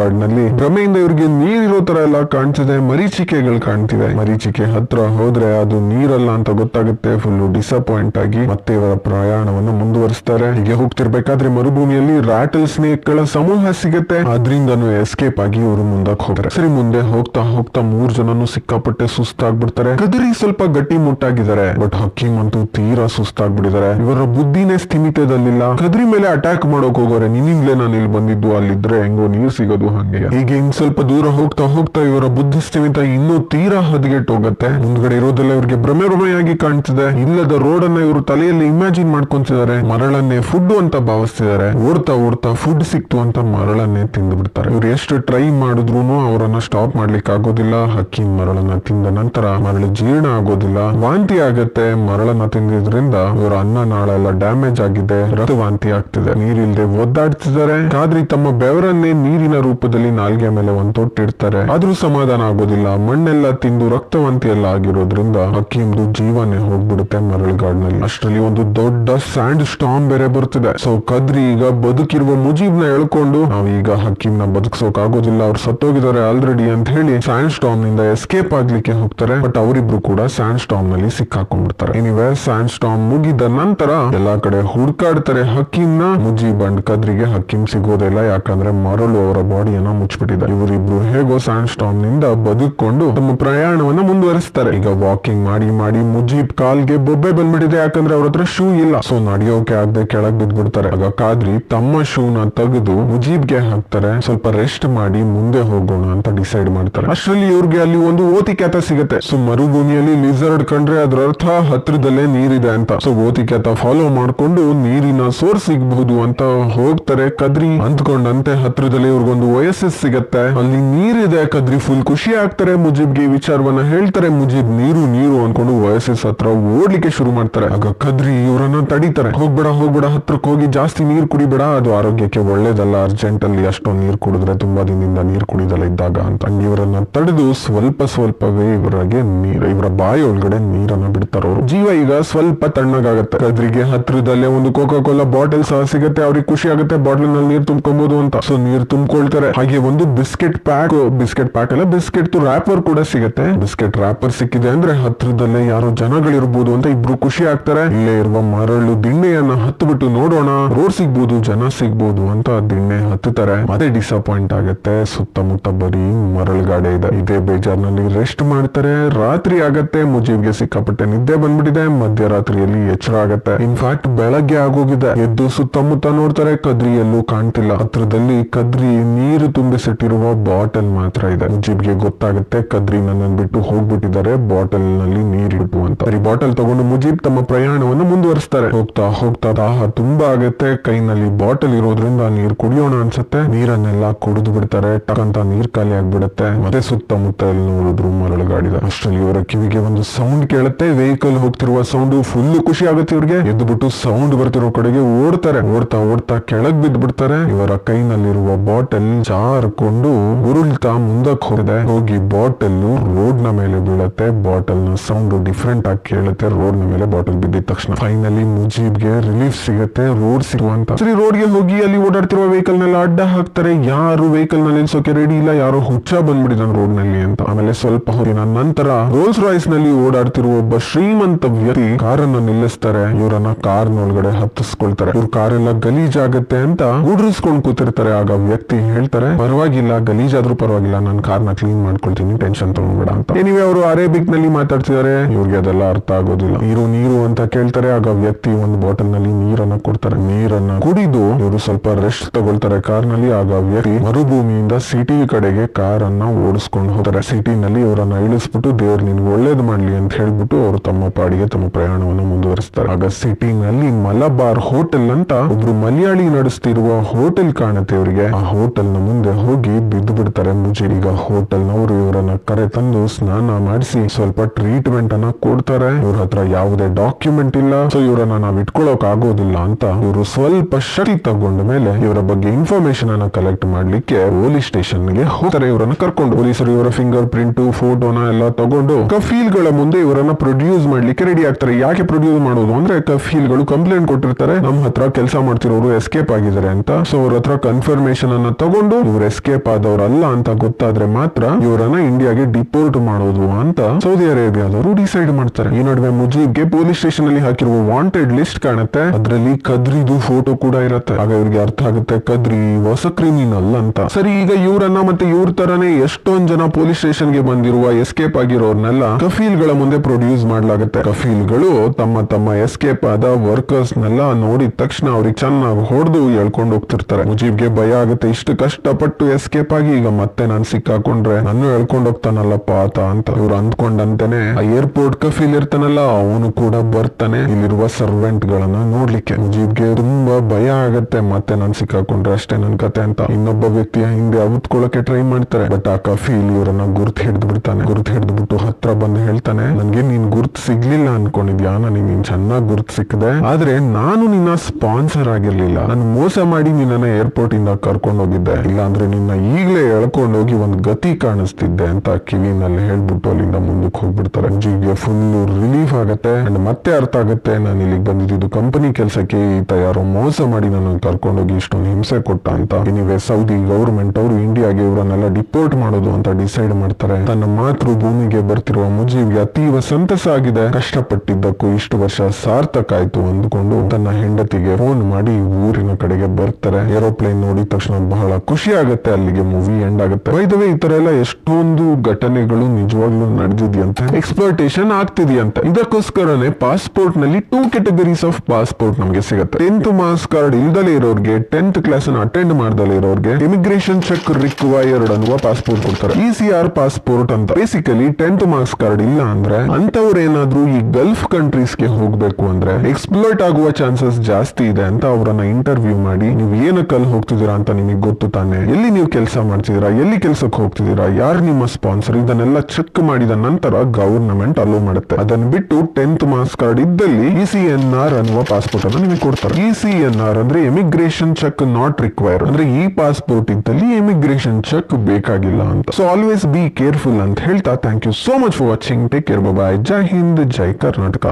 ಮರಳುಗಾಡಿನಲ್ಲಿ ಭ್ರಮೆಯಿಂದ ಇವ್ರಿಗೆ ನೀರಿರೋ ತರ ಎಲ್ಲ ಕಾಣ್ತಿದೆ, ಮರೀಚಿಕೆಗಳು ಕಾಣ್ತಿದೆ ಮರೀಚಿಕೆ ಹತ್ರ ಹೋದ್ರೆ ಅದು ನೀರಲ್ಲ ಅಂತ ಗೊತ್ತಾಗುತ್ತೆ. ಫುಲ್ ಡಿಸಪಾಯಿಂಟ್ ಆಗಿ ಮತ್ತೆ ಇವರ ಪ್ರಯಾಣವನ್ನು ಮುಂದುವರಿಸ್ತಾರೆ. ಹೀಗೆ ಹೋಗ್ತಿರ್ಬೇಕಾದ್ರೆ ಮರುಭೂಮಿಯಲ್ಲಿ ರಾಟಲ್ ಸ್ನೇಕ್ಗಳ ಸಮೂಹ ಸಿಗುತ್ತೆ. ಅದರಿಂದನು ಎಸ್ಕೇಪ್ ಆಗಿ ಇವರು ಮುಂದಕ್ಕೆ ಹೋಗ್ತಾರೆ. ಸರಿ, ಮುಂದೆ ಹೋಗ್ತಾ ಹೋಗ್ತಾ ಮೂರ್ ಜನನು ಸಿಕ್ಕಾಪಟ್ಟೆ ಸುಸ್ತಾಗ್ಬಿಡ್ತಾರೆ. ಕದರಿ ಸ್ವಲ್ಪ ಗಟ್ಟಿ ಮುಟ್ಟಾಗಿದ್ದಾರೆ. ಬಟ್ ಹಕ್ಕಿಂಗ್ ಅಂತೂ ತೀರಾ ಸುಸ್ತಾಗ್ಬಿಟ್ಟಿದ್ದಾರೆ. ಇವರ ಬುದ್ಧಿನೇ ಸ್ಥಿಮಿತದಲ್ಲಿಲ್ಲ. ಕದ್ರಿ ಮೇಲೆ ಅಟ್ಯಾಕ್ ಮಾಡೋಕ್ ಹೋಗೋರೆ. ನಿನ್ನಿಂದಲೇ ನಾನು ಇಲ್ಲಿ ಬಂದಿದ್ದು. ಅಲ್ಲಿದ್ರೆ ಹೆಂಗೋ ನೀರ್ ಸಿಗೋದು. ಹಂಗೆ. ಈಗ ಇನ್ ಸ್ವಲ್ಪ ದೂರ ಹೋಗ್ತಾ ಹೋಗ್ತಾ ಇವರ ಬುದ್ಧಿ ಸ್ಥಿಮಿತ ಇನ್ನೂ ತೀರಾ ಹದಗೆಟ್ಟು ಹೋಗುತ್ತೆ. ಮುಂದ್ಗಡೆ ಇರೋದೆಲ್ಲ ಇವರಿಗೆ ಭ್ರಮೆ ಭ್ರಮೆಯಾಗಿ ಕಾಣ್ತಿದೆ. ಇಲ್ಲದ ರೋಡ್ ಅನ್ನ ಇವರು ತಲೆಯಲ್ಲಿ ಇಮ್ಯಾಜಿನ್ ಮಾಡ್ಕೊಂತಿದ್ದಾರೆ. ಮರಳನ್ನೇ ಫುಡ್ ಅಂತ ಭಾವಿಸ್ತಿದ್ದಾರೆ. ಓಡ್ತಾ ಓಡ್ತಾ ಫುಡ್ ಸಿಕ್ತು ಅಂತ ಮರಳನ್ನೇ ತಿಂದು ಬಿಡ್ತಾರೆ. ಇವ್ರು ಎಷ್ಟು ಟ್ರೈ ಮಾಡಿದ್ರು ಅವರನ್ನ ಸ್ಟಾಪ್ ಮಾಡ್ಲಿಕ್ಕೆ ಆಗೋದಿಲ್ಲ. ಹಕ್ಕಿ ಮರಳನ್ನ ತಿಂದ ನಂತರ ಮರಳು ಜೀರ್ಣ ಆಗೋದಿಲ್ಲ. ವಾಂತಿ ಆಗತ್ತೆ. ಮರಳನ್ನ ತಿಂದಿದ್ರಿಂದ ಇವರ ಅನ್ನ ನಾಳ ಎಲ್ಲ ಡ್ಯಾಮೇಜ್ ಆಗಿದೆ. ರಥ ವಾಂತಿ ಆಗ್ತಿದೆ. ನೀರಿಲ್ದೆ ಒದ್ದಾಡ್ತಿದ್ದಾರೆ. ಆದ್ರೆ ತಮ್ಮ ಬೆವರನ್ನೇ ನೀರಿನ ರೂಪದಲ್ಲಿ ನಾಲ್ಗೆ ಮೇಲೆ ಒಂದ್ ತೊಟ್ಟಿಡ್ತಾರೆ ಆದ್ರೂ ಸಮಾಧಾನ ಆಗೋದಿಲ್ಲ. ಮಣ್ಣೆಲ್ಲ ತಿಂದು ರಕ್ತವಂತಿ ಎಲ್ಲ ಆಗಿರೋದ್ರಿಂದ ಹಕ್ಕಿಂದು ಜೀವನೇ ಹೋಗ್ಬಿಡುತ್ತೆ ಮರಳುಗಾಡ್ನಲ್ಲಿ. ಅಷ್ಟರಲ್ಲಿ ಒಂದು ದೊಡ್ಡ ಸ್ಯಾಂಡ್ ಸ್ಟಾಮ್ ಬೇರೆ ಬರ್ತಿದೆ ಸೊ ಕದ್ರಿ ಈಗ ಬದುಕಿರುವ ಮುಜೀಬ್ನ ಎಳ್ಕೊಂಡು ನಾವೀಗ ಹಕ್ಕಿಮ್ನ ಬದುಕ್ಸೋಕ್ ಆಗೋದಿಲ್ಲ ಅವ್ರು ಸತ್ತೋಗಿದ್ದಾರೆ ಆಲ್ರೆಡಿ ಅಂತ ಹೇಳಿ ಸ್ಯಾಂಡ್ ಸ್ಟಾಮ್ನಿಂದ ಎಸ್ಕೇಪ್ ಆಗ್ಲಿಕ್ಕೆ ಹೋಗ್ತಾರೆ. ಬಟ್ ಅವರಿಬ್ರು ಕೂಡ ಸ್ಯಾಂಡ್ ಸ್ಟಾಮ್ನಲ್ಲಿ ಸಿಕ್ಕಾಕೊಂಡ್ಬಿಡ್ತಾರೆ. ಇನಿವೆ ಸ್ಯಾಂಡ್ ಸ್ಟಾಮ್ ಮುಗಿದ ನಂತರ ಎಲ್ಲಾ ಕಡೆ ಹುಡ್ಕಾಡ್ತಾರೆ ಹಕ್ಕಿಮ್ನ ಮುಜೀಬ್ ಅಂಡ್ ಕದ್ರಿಗೆ ಹಕ್ಕಿಮ್ ಸಿಗೋದಿಲ್ಲ ಯಾಕಂದ್ರೆ ಮರಳು ಅವರ ಬಾಡಿಯನ್ನ ಮುಚ್ಚಿಬಿಟ್ಟಿದ್ದಾರೆ. ಇವರಿಬ್ರು ಹೇಗೋ ಸ್ಯಾಂಡ್ ಸ್ಟಾಮ್ನಿಂದ ಬದುಕೊಂಡು ತಮ್ಮ ಪ್ರಯಾಣವನ್ನ ಮುಂದುವರಿಸ್ತಾರೆ. ಈಗ ವಾಕಿಂಗ್ ಮಾಡಿ ಮಾಡಿ ಮುಜೀಬ್ ಕಾಲ್ಗೆ ಬೊಬ್ಬೆ ಬಂದ್ಬಿಟ್ಟಿದೆ. ಯಾಕಂದ್ರೆ ಅವ್ರ ಹತ್ರ ಶೂ ಇಲ್ಲ. ಸೊ ನಡೆಯೋಕೆ ಆಗದೆ ಕೆಳಗ್ ಬಿದ್ಬಿಡ್ತಾರೆ. ಆಗ ಕಾದ್ರಿ ತಮ್ಮ ಶೂನ ತೆಗೆದು ಮುಜೀಬ್ಗೆ ಹಾಕ್ತಾರೆ. ಸ್ವಲ್ಪ ರೆಸ್ಟ್ ಮಾಡಿ ಮುಂದೆ ಹೋಗೋಣ ಅಂತ ಡಿಸೈಡ್ ಮಾಡ್ತಾರೆ. ಅಷ್ಟರಲ್ಲಿ ಅಷ್ಟ್ರಲ್ಲಿ ಇವ್ರಿಗೆ ಅಲ್ಲಿ ಒಂದು ಓತಿ ಕ್ಯಾತ ಸಿಗುತ್ತೆ. ಸೊ ಮರುಭೂಮಿಯಲ್ಲಿ ಲಿಸರ್ಡ್ ಕಂಡ್ರೆ ಅದ್ರ ಅರ್ಥ ಹತ್ರದಲ್ಲೇ ನೀರಿದೆ ಅಂತ. ಸೊ ಓತಿ ಕ್ಯಾತ ಫಾಲೋ ಮಾಡ್ಕೊಂಡು ನೀರಿನ ಸೋರ್ಸ್ ಸಿಗಬಹುದು ಅಂತ ಹೋಗ್ತಾರೆ. ಕದ್ರಿ ಅಂದ್ಕೊಂಡಂತೆ ಹತ್ರದಲ್ಲಿ ಇವ್ರಿಗೊಂದು ಓಎಸ್ಎಸ್ ಸಿಗತ್ತೆ. ಅಲ್ಲಿ ನೀರಿದೆ ಕದ್ರಿ ಫುಲ್ ಖುಷಿ ಆಗ್ತಾರೆ ಮುಜೀಬ್ಗೆ ವಿಚಾರವನ್ನ ಹೇಳ್ತಾರೆ. ಮುಜೀಬ್ ನೀರು ನೀರು ಅನ್ಕೊಂಡು ಓಎಸ್ಎಸ್ ಹತ್ರ ಓಡ್ಲಿಕ್ಕೆ ಶುರು ಮಾಡ್ತಾರೆ. ಆಗ ಕದ್ರಿ ಇವರನ್ನ ತಡೀತಾರೆ. ಹೋಗ್ಬೇಡ ಹೋಗ್ಬೇಡ ಹತ್ರಕ್ಕೆ ಹೋಗಿ ಜಾಸ್ತಿ ನೀರು ಕುಡಿಬೇಡ. ಅದು ಆರೋಗ್ಯಕ್ಕೆ ಒಳ್ಳೇದಲ್ಲ. ಅರ್ಜೆಂಟ್ ಅಲ್ಲಿ ಅಷ್ಟೊಂದು ನೀರು ಕುಡಿದ್ರೆ ತುಂಬಾ ದಿನದಿಂದ ನೀರು ಕುಡಿದಲ್ಲ ಇದ್ದಾಗ ಅಂತ. ಇವರನ್ನ ತಡೆದು ಸ್ವಲ್ಪ ಸ್ವಲ್ಪವೇ ಇವರಿಗೆ ನೀರು, ಇವರ ಬಾಯಿ ಒಳಗಡೆ ನೀರನ್ನ ಬಿಡ್ತಾರೆ ಅವರು. ಜೀವ ಈಗ ಸ್ವಲ್ಪ ತಣ್ಣಗಾಗತ್ತೆ. ಕದ್ರಿಗೆ ಹತ್ರದಲ್ಲೇ ಒಂದು ಕೋಕಾ ಕೋಲಾ ಬಾಟಲ್ ಸಹ ಸಿಗುತ್ತೆ. ಅವ್ರಿಗೆ ಖುಷಿ ಆಗುತ್ತೆ. ಬಾಟಲ್ನಲ್ಲಿ ನೀರು ತುಂಬ್ಕೊಬಹುದು ಅಂತ. ಸೊ ನೀರು ತುಂಬಿಕೊಳ್ತಾರೆ. ಹಾಗೆ ಒಂದು ಬಿಸ್ಕೆಟ್ ಪ್ಯಾಕ್ ಬಿಸ್ಕೆಟ್ ಪ್ಯಾಕ್ ಅಲ್ಲ ಬಿಸ್ಕೆಟ್ ರ್ಯಾಪರ್ ಕೂಡ ಸಿಗುತ್ತೆ. ಬಿಸ್ಕೆಟ್ ರ್ಯಾಪರ್ ಸಿಕ್ಕಿದೆ ಅಂದ್ರೆ ಹತ್ರದಲ್ಲೇ ಯಾರೋ ಜನಗಳಿರ್ಬೋದು ಅಂತ ಇಬ್ರು ಖುಷಿ ಆಗ್ತಾರೆ. ಇಲ್ಲೇ ಇರುವ ಮರಳು ದಿಣ್ಣೆಯನ್ನ ಹತ್ಬಿಟ್ಟು ನೋಡೋಣ. ರೋಡ್ ಸಿಗ್ಬೋದು, ಜನ ಸಿಗ್ಬಹುದು ಅಂತ ದಿಣ್ಣೆ ಹತ್ತುತ್ತಾರೆ ಮತ್ತೆ ಡಿಸಪಾಯಿಂಟ್ ಆಗತ್ತೆ. ಸುತ್ತಮುತ್ತ ಬರೀ ಮರಳು ಗಾಡೆ ಇದೆ. ಇದೇ ಬೇಜಾರ್ನಲ್ಲಿ ರೆಸ್ಟ್ ಮಾಡ್ತಾರೆ. ರಾತ್ರಿ ಆಗತ್ತೆ. ಮುಜೀಬ್ಗೆ ಸಿಕ್ಕಾಪಟ್ಟೆ ನಿದ್ದೆ ಬಂದ್ಬಿಟ್ಟಿದೆ. ಮಧ್ಯರಾತ್ರಿಯಲ್ಲಿ ಎಚ್ಚರ ಆಗತ್ತೆ. ಇನ್ಫ್ಯಾಕ್ಟ್ ಬೆಳಗ್ಗೆ ಆಗೋಗಿದೆ. ಎದ್ದು ಸುತ್ತಮುತ್ತ ನೋಡ್ತಾರೆ. ಕದ್ರಿ ಎಲ್ಲೂ ಕಾಣ್ತಿಲ್ಲ. ಹತ್ರದಲ್ಲಿ ಕದ್ರಿ, ನೀರು ತುಂಬಿಸಿಟ್ಟಿರುವ ಬಾಟಲ್ ಮಾತ್ರ ಇದೆ. ಮುಜೀಬ್ಗೆ ಗೊತ್ತಾಗುತ್ತೆ, ಕದ್ರಿ ನನ್ನನ್ನು ಬಿಟ್ಟು ಹೋಗ್ಬಿಟ್ಟಿದ್ದಾರೆ ಬಾಟಲ್ನಲ್ಲಿ ನೀರಿಟ್ಟು ಅಂತ ಬರೀ ಬಾಟಲ್ ತಗೊಂಡು ಮುಜೀಬ್ ತಮ್ಮ ಪ್ರಯಾಣವನ್ನು ಮುಂದುವರಿಸ್ತಾರೆ. ಹೋಗ್ತಾ ಹೋಗ್ತಾ ದಾಹ ತುಂಬಾ ಆಗುತ್ತೆ. ಕೈನಲ್ಲಿ ಬಾಟಲ್ ಇರೋದ್ರಿಂದ ನೀರು ಕುಡಿಯೋಣ ಅನ್ಸುತ್ತೆ. ನೀರನ್ನೆಲ್ಲ ಕುಡಿದು ಬಿಡ್ತಾರೆ. ಟಕ್ ಅಂತ ನೀರ್ ಖಾಲಿ ಆಗ್ಬಿಡುತ್ತೆ. ಮತ್ತೆ ಸುತ್ತಮುತ್ತ ಎಲ್ಲಿ ನೋಡಿದ್ರು ಮರಳುಗಾಡಿದ. ಅಷ್ಟರಲ್ಲಿ ಇವರ ಕಿವಿಗೆ ಒಂದು ಸೌಂಡ್ ಕೇಳುತ್ತೆ. ವೆಹಿಕಲ್ ಹೋಗ್ತಿರುವ ಸೌಂಡ್ ಫುಲ್ ಖುಷಿ ಆಗುತ್ತೆ ಇವ್ರಿಗೆ. ಎದ್ದು ಬಿಟ್ಟು ಸೌಂಡ್ ಬರ್ತಿರೋ ಕಡೆಗೆ ಓಡ್ತಾರೆ. ಓಡ್ತಾ ಓಡ್ತಾ ಕೆಳಗ್ ಬಿದ್ದು ಬಿಡ್ತಾರೆ ಇವರ ಕೈನಲ್ಲಿರುವ ಬಾಟಲ್ ಜಾರ್ಕೊಂಡು ಉರುಳ್ತಾ ಮುಂದಕ್ಕೆ ಹೋಗಿದೆ. ಹೋಗಿ ಬಾಟಲ್ ರೋಡ್ನ ಮೇಲೆ ಬೀಳತ್ತೆ. ಬಾಟಲ್ನ ಸೌಂಡ್ ಡಿಫ್ರೆಂಟ್ ಆಗಿ ಕೇಳುತ್ತೆ. ರೋಡ್ನ ಮೇಲೆ ಬಾಟಲ್ ಬಿದ್ದಿದ ತಕ್ಷಣ ಫೈನಲಿ ಮುಜೀಬ್ಗೆ ರಿಲೀಫ್ ಸಿಗುತ್ತೆ. ರೋಡ್ ಸಿಗುವಂತ ಸರಿ ರೋಡ್ಗೆ ಹೋಗಿ ಅಲ್ಲಿ ಓಡಾಡ್ತಿರುವ ವೆಹಿಕಲ್ ನೆಲ್ಲ ಅಡ್ಡ ಹಾಕ್ತಾರೆ. ಯಾರು ವೆಹಿಕಲ್ನ ನಿಲ್ಸೋಕೆ ರೆಡಿ ಇಲ್ಲ. ಯಾರೋ ಹುಚ್ಚ ಬಂದ್ಬಿಟ್ಟಿದ್ದಾನೆ ರೋಡ್ನಲ್ಲಿ ಅಂತ. ಆಮೇಲೆ ಸ್ವಲ್ಪ ಹೊತ್ತಿನ ನಂತರ ರೋಲ್ಸ್ ರಾಯ್ಸ್ನಲ್ಲಿ ಓಡಾಡ್ತಿರುವ ಒಬ್ಬ ಶ್ರೀಮಂತ ವ್ಯಕ್ತಿ ಕಾರನ್ನು ನಿಲ್ಲಿಸ್ತಾರೆ. ಇವರನ್ನ ಕಾರ್ ನೊಳಗಡೆ ಹತ್ತಿಸ್ಕೊಳ್ತಾರೆ. ಇವ್ರ ಗಲೀಜ್ ಗಲೀಜಾಗತ್ತೆ ಅಂತ ಗುಡ್ರಿಸ್ಕೊಂಡ್ ಕೂತಿರ್ತಾರೆ. ಆಗ ವ್ಯಕ್ತಿ ಹೇಳ್ತಾರೆ ಪರವಾಗಿಲ್ಲ, ಗಲೀಜಾದ್ರೂ ಪರವಾಗಿಲ್ಲ, ನಾನು ನ ಕ್ಲೀನ್ ಮಾಡ್ಕೊಳ್ತೀನಿ ಟೆನ್ಷನ್ ತಗೊಂಡ್ಬೇಡ ಅಂತ. ಏನಿವೆ ಅವರು ಅರೇಬಿಕ್ನಲ್ಲಿ ಮಾತಾಡ್ತಿದ್ದಾರೆ. ಇವ್ರಿಗೆ ಅದೆಲ್ಲ ಅರ್ಥ ಆಗೋದಿಲ್ಲ. ನೀರು ನೀರು ಅಂತ ಕೇಳ್ತಾರೆ, ಆಗ ವ್ಯಕ್ತಿ ಒಂದು ಬಾಟಲ್ನಲ್ಲಿ ನೀರನ್ನ ಕೊಡ್ತಾರೆ. ನೀರನ್ನ ಕುಡಿದು ಇವರು ಸ್ವಲ್ಪ ರೆಸ್ಟ್ ತಗೊಳ್ತಾರೆ ಕಾರ್ನಲ್ಲಿ ಆಗ ವ್ಯಕ್ತಿ ಮರುಭೂಮಿಯಿಂದ ಸಿಟಿ ಕಡೆಗೆ ಕಾರ್ ಅನ್ನ ಓಡಿಸ್ಕೊಂಡು ಹೋಗ್ತಾರೆ. ಸಿಟಿ ನಲ್ಲಿ ಇವರನ್ನ ಇಳಿಸ್ಬಿಟ್ಟು, ದೇವ್ರು ನಿನ್ಗೆ ಒಳ್ಳೇದು ಮಾಡ್ಲಿ ಅಂತ ಹೇಳ್ಬಿಟ್ಟು ಅವರು ತಮ್ಮ ಪಾಡಿಗೆ ತಮ್ಮ ಪ್ರಯಾಣವನ್ನು ಮುಂದುವರಿಸ್ತಾರೆ. ಆಗ ಸಿಟಿ ನಲ್ಲಿ ಮಲಬಾರ್ ಹೋಟೆಲ್ ಅಂತ ಒಬ್ರು ಮಲಯಾಳಿ ನಡೆಸ್ತಿರುವ ಹೋಟೆಲ್ ಕಾಣುತ್ತೆ ಇವರಿಗೆ. ಆ ಹೋಟೆಲ್ನ ಮುಂದೆ ಹೋಗಿ ಬಿದ್ದು ಬಿಡ್ತಾರೆ ಮುಜೀರಿಗ ಈಗ ಹೋಟೆಲ್ ನವರು ಇವರನ್ನ ಕರೆ ತಂದು ಸ್ನಾನ ಮಾಡಿಸಿ ಸ್ವಲ್ಪ ಟ್ರೀಟ್ಮೆಂಟ್ ಅನ್ನ ಕೊಡ್ತಾರೆ. ಇವ್ರ ಹತ್ರ ಯಾವುದೇ ಡಾಕ್ಯುಮೆಂಟ್ ಇಲ್ಲ. ಸೊ ಇವರನ್ನ ನಾವ್ ಇಟ್ಕೊಳ್ಳೋಕ್ ಆಗೋದಿಲ್ಲ ಅಂತ ಇವರು ಸ್ವಲ್ಪ ಶಕ್ತಿ ತಗೊಂಡ ಮೇಲೆ ಇವರ ಬಗ್ಗೆ ಇನ್ಫಾರ್ಮೇಶನ್ ಅನ್ನ ಕಲೆಕ್ಟ್ ಮಾಡ್ಲಿಕ್ಕೆ ಪೊಲೀಸ್ ಸ್ಟೇಷನ್ಗೆ ಹೋಗ್ತಾರೆ. ಇವರನ್ನ ಕರ್ಕೊಂಡು ಪೊಲೀಸರು ಇವರ ಫಿಂಗರ್ ಪ್ರಿಂಟ್ ಫೋಟೋನ ಎಲ್ಲ ತಗೊಂಡು ಕಫೀಲ್ಗಳ ಮುಂದೆ ಇವರನ್ನ ಪ್ರೊಡ್ಯೂಸ್ ಮಾಡ್ಲಿಕ್ಕೆ ರೆಡಿ ಆಗ್ತಾರೆ. ಯಾಕೆ ಪ್ರೊಡ್ಯೂಸ್ ಮಾಡೋದು ಅಂದ್ರೆ ಕಫೀಲ್ಗಳು ಕಂಪ್ಲೇಂಟ್ ಕೊಟ್ಟಿರ್ತಾರೆ. ನಮ್ಮ ಹತ್ರ ಕೆಲಸ ಮಾಡ್ತಿರೋರು ಎಸ್ಕೇಪ್ ಆಗಿದ್ದಾರೆ ಅಂತ. ಸೊ ಅವ್ರ ಹತ್ರ ಕನ್ಫರ್ಮೇಶನ್ ಅನ್ನ ತಗೊಂಡು ಇವ್ರು ಎಸ್ಕೇಪ್ ಆದವರಲ್ಲ ಅಂತ ಗೊತ್ತಾದ್ರೆ ಮಾತ್ರ ಇವರನ್ನ ಇಂಡಿಯಾಗೆ ಡಿಪೋರ್ಟ್ ಮಾಡೋದು ಅಂತ ಸೌದಿ ಅರೇಬಿಯಾದವರು ಡಿಸೈಡ್ ಮಾಡ್ತಾರೆ. ಈ ನಡುವೆ ಮುಜೀಬ್ಗೆ ಪೊಲೀಸ್ ಸ್ಟೇಷನ್ ಅಲ್ಲಿ ಹಾಕಿರುವ ವಾಂಟೆಡ್ ಲಿಸ್ಟ್ ಕಾಣುತ್ತೆ. ಅದ್ರಲ್ಲಿ ಕದ್ರಿದು ಫೋಟೋ ಕೂಡ ಇರುತ್ತೆ. ಆಗ ಇವ್ರಿಗೆ ಅರ್ಥ ಆಗುತ್ತೆ, ಕದ್ರಿ ಹೊಸ ಕ್ರಿಮಿನಲ್ ಅಂತ. ಸರಿ, ಈಗ ಇವರನ್ನ ಮತ್ತೆ ಇವ್ರ ತರನೇ ಎಷ್ಟೊಂದ್ ಜನ ಪೊಲೀಸ್ ಸ್ಟೇಷನ್ಗೆ ಬಂದಿರುವ ಎಸ್ಕೇಪ್ ಆಗಿರೋರ್ನೆಲ್ಲ ಕಫೀಲ್ಗಳ ಮುಂದೆ ಪ್ರೊಡ್ಯೂಸ್ ಮಾಡಲಾಗುತ್ತೆ. ಕಫೀಲ್ಗಳು ತಮ್ಮ ತಮ್ಮ ಎಸ್ಕೇಪ್ ಆದ ವರ್ಕರ್ಸ್ ನೆಲ್ಲ ನೋಡಿದ ತಕ್ಷಣ ಅವ್ರಿಗೆ ಚೆನ್ನಾಗಿ ಹೊಡೆದು ಎಳ್ಕೊಂಡು ಹೋಗ್ತಿರ್ತಾರೆ. ಮುಜೀಬ್ಗೆ ಭಯ ಆಗುತ್ತೆ. ಇಷ್ಟು ಕಷ್ಟಪಟ್ಟು ಎಸ್ಕೇಪ್ ಆಗಿ ಈಗ ಮತ್ತೆ ನಾನು ಸಿಕ್ಕಾಕೊಂಡ್ರೆ ನಾನು ಎಳ್ಕೊಂಡು ಹೋಗ್ತಾನಲ್ಲಪ್ಪ ಆತ ಅಂತ. ಇವ್ರು ಅಂದ್ಕೊಂಡಂತೆನೆ ಆ ಏರ್ಪೋರ್ಟ್ ಕಫೀಲ್ ಇರ್ತಾನಲ್ಲ, ಅವನು ಕೂಡ ಬರ್ತಾನೆ. ಇಲ್ಲಿರುವ ಸರ್ವೆಂಟ್ ಗಳನ್ನ ನೋಡ್ಲಿಕ್ಕೆ. ಜೀಬ್ಗೆ ತುಂಬಾ ಭಯ ಆಗತ್ತೆ, ಮತ್ತೆ ನಾನು ಸಿಕ್ಕಾಕೊಂಡ್ರೆ ಅಷ್ಟೇ ನನ್ ಕತೆ ಅಂತ. ಇನ್ನೊಬ್ಬ ವ್ಯಕ್ತಿಯ ಹಿಂದೆ ಅವತ್ಕೊಳ್ಳಕ್ಕೆ ಟ್ರೈ ಮಾಡ್ತಾರೆ. ಬಟ್ ಆ ಕಫೀಲ್ ಇವರನ್ನ ಗುರ್ತ್ ಹಿಡಿದು ಬಿಡ್ತಾನೆ. ಗುರ್ತ್ ಹಿಡಿದು ಬಿಟ್ಟು ಹತ್ರ ಬಂದು ಹೇಳ್ತಾನೆ, ನನ್ಗೆ ನೀನ್ ಗುರ್ತ್ ಸಿಗ್ಲಿಲ್ಲ ಅನ್ಕೊಂಡಿದ್ಯಾ? ನನಗೆ ನೀನ್ ಚೆನ್ನಾಗಿ ಗುರ್ತ್ ಸಿಕ್ಕದೆ ಆದ್ರೆ ನಾನು ನಿನ್ನ ಸ್ಪಾನ್ಸರ್ ಆಗಿರ್ಲಿಲ್ಲ. ನಾನು ಮೋಸ ಮಾಡಿ ನಿನ್ನ ಏರ್ಪೋರ್ಟ್ ಇಂದ ಕರ್ಕೊಂಡು ಹೋಗಿದ್ದೆ. ಇಲ್ಲ ಅಂದ್ರೆ ನಿನ್ನ ಈಗಲೇ ಎಳ್ಕೊಂಡು ಹೋಗಿ ಒಂದು ಗತಿ ಕಾಣಿಸ್ತಿದ್ದೆ ಅಂತ ಕಿವಿನಲ್ಲಿ ಹೇಳ್ಬಿಟ್ಟು ಅಲ್ಲಿಂದ ಮುಂದಕ್ಕೆ ಹೋಗ್ಬಿಡ್ತಾರೆ. ರಂಜಿಗೆ ಫುಲ್ ರಿಲೀಫ್ ಆಗುತ್ತೆ ಅಂಡ್ ಮತ್ತೆ ಅರ್ಥ ಆಗುತ್ತೆ. ನಾನು ಇಲ್ಲಿಗೆ ಬಂದಿದ್ದು ಕಂಪನಿ ಕೆಲಸಕ್ಕೆ ಈತ ಯಾರೋ ಮೋಸ ಮಾಡಿ ನನ್ನ ಕರ್ಕೊಂಡೋಗಿ ಇಷ್ಟೊಂದು ಹಿಂಸೆ ಕೊಟ್ಟ ಅಂತ. ಎನಿವೆ ಸೌದಿ ಗೌರ್ಮೆಂಟ್ ಅವರು ಇಂಡಿಯಾಗೆ ಇವರನ್ನೆಲ್ಲ ಡಿಪೋರ್ಟ್ ಮಾಡೋದು ಅಂತ ಡಿಸೈಡ್ ಮಾಡ್ತಾರೆ. ತನ್ನ ಮಾತೃ ಭೂಮಿಗೆ ಬರ್ತಿರುವ ಮುಜೀಬ್ಗೆ ಅತೀವ ಸಂತಸ ಆಗಿದೆ. ಕಷ್ಟಪಟ್ಟಿದ್ದಕ್ಕೂ ಇಷ್ಟು ವರ್ಷ ಸಾರ್ಥಕ ಆಯ್ತು ಅಂದ್ಕೊಂಡು ತನ್ನ ಹೆಂಡತಿಗೆ ಫೋನ್ ಮಾಡಿ ಊರಿನ ಕಡೆಗೆ ಬರ್ತಾರೆ. ಏರೋಪ್ಲೇನ್ ನೋಡಿದ ತಕ್ಷಣ ಬಹಳ ಖುಷಿ ಆಗುತ್ತೆ ಅಲ್ಲಿಗೆ ಮೂವಿ ಎಂಡ್ ಆಗುತ್ತೆ. ವೈದವೇ ಈ ತರ ಎಲ್ಲ ಎಷ್ಟೊಂದು ಘಟನೆಗಳು ನಿಜವಾಗ್ಲೂ ನಡೆದಿದೆಯಂತೆ. ಎಕ್ಸ್ಪ್ಲೋಟೇಷನ್ ಆಗ್ತಿದೆಯಂತೆ. ಇದಕ್ಕೋಸ್ಕರನೇ ಪಾಸ್ಪೋರ್ಟ್ನಲ್ಲಿ ಟೂ ಕೆಟಗರೀಸ್ ಆಫ್ ಪಾಸ್ಪೋರ್ಟ್ ನಮಗೆ ಸಿಗುತ್ತೆ. ಟೆಂತ್ ಮಾರ್ಕ್ಸ್ ಕಾರ್ಡ್ ಇಲ್ದಲೇ ಇರೋರ್ಗೆ ಟೆಂತ್ ಕ್ಲಾಸ್ ಅನ್ನು ಅಟೆಂಡ್ ಮಾಡ್ದಲೇ ಇರೋರ್ಗೆ ಇಮಿಗ್ರೇಷನ್ ಚೆಕ್ ರಿಕ್ವೈರ್ಡ್ ಅನ್ನುವ ಪಾಸ್ಪೋರ್ಟ್ ಕೊಡ್ತಾರೆ. ಇ ಸಿ ಆರ್ ಪಾಸ್ಪೋರ್ಟ್ ಅಂತ. ಬೇಸಿಕಲಿ ಟೆಂತ್ ಮಾರ್ಕ್ಸ್ ಕಾರ್ಡ್ ಇಲ್ಲ ಅಂದ್ರೆ ಅಂತವ್ರು ಏನಾದ್ರೂ ಈ ಗಲ್ಫ್ ಕಂಟ್ರೀಸ್ಗೆ ಹೋಗ್ಬೇಕು ಅಂದ್ರೆ ಎಕ್ಸ್ಪ್ಲೋರ್ಟ್ ಆಗುವ ಚಾನ್ಸಸ್ ಜಾಸ್ತಿ ಇದೆ ಅಂತ ಅವರನ್ನ ಇಂಟರ್ವ್ಯೂ ಮಾಡಿ, ನೀವು ಏನಕ್ಕೆ ಅಲ್ಲಿ ಹೋಗ್ತಿದ್ದೀರಾ ಅಂತ ನಿಮಗೆ ಗೊತ್ತು ಎಲ್ಲಿ ನೀವು ಕೆಲಸ ಮಾಡ್ತಿದ್ದೀರಾ? ಎಲ್ಲಿ ಕೆಲಸಕ್ಕೆ ಹೋಗ್ತಿದ್ದೀರಾ? ಯಾರು ನಿಮ್ಮ ಸ್ಪಾನ್ಸರ್ ಇದನ್ನೆಲ್ಲ ಚೆಕ್ ಮಾಡಿದ ನಂತರ ಗವರ್ನಮೆಂಟ್ ಅಲೋ ಮಾಡುತ್ತೆ. ಅದನ್ನು ಬಿಟ್ಟು ಟೆಂತ್ ಮಾರ್ಕ್ಸ್ ಕಾರ್ಡ್ ಇದ್ದಲ್ಲಿ ಇ ಎನ್ ಆರ್ ಅನ್ನುವ ಪಾಸ್ಪೋರ್ಟ್ ಅನ್ನು ನಿಮಗೆ ಕೊಡ್ತಾರೆ. ಇ ಸಿ ಆರ್ ಅಂದ್ರೆ ಎಮಿಗ್ರೇಷನ್ ಚೆಕ್ ನಾಟ್ ರಿಕ್ವೈರ್ ಅಂದ್ರೆ ಈ ಪಾಸ್ಪೋರ್ಟ್ ಇದ್ದಲ್ಲಿ ಎಮಿಗ್ರೇಷನ್ ಚೆಕ್ ಬೇಕಾಗಿಲ್ಲ ಅಂತ. ಸೊ ಆಲ್ವೇಸ್ ಬಿ ಕೇರ್ಫುಲ್ ಅಂತ ಹೇಳ್ತಾ thank you so much for watching take care bye Jai Hind Jai Karnataka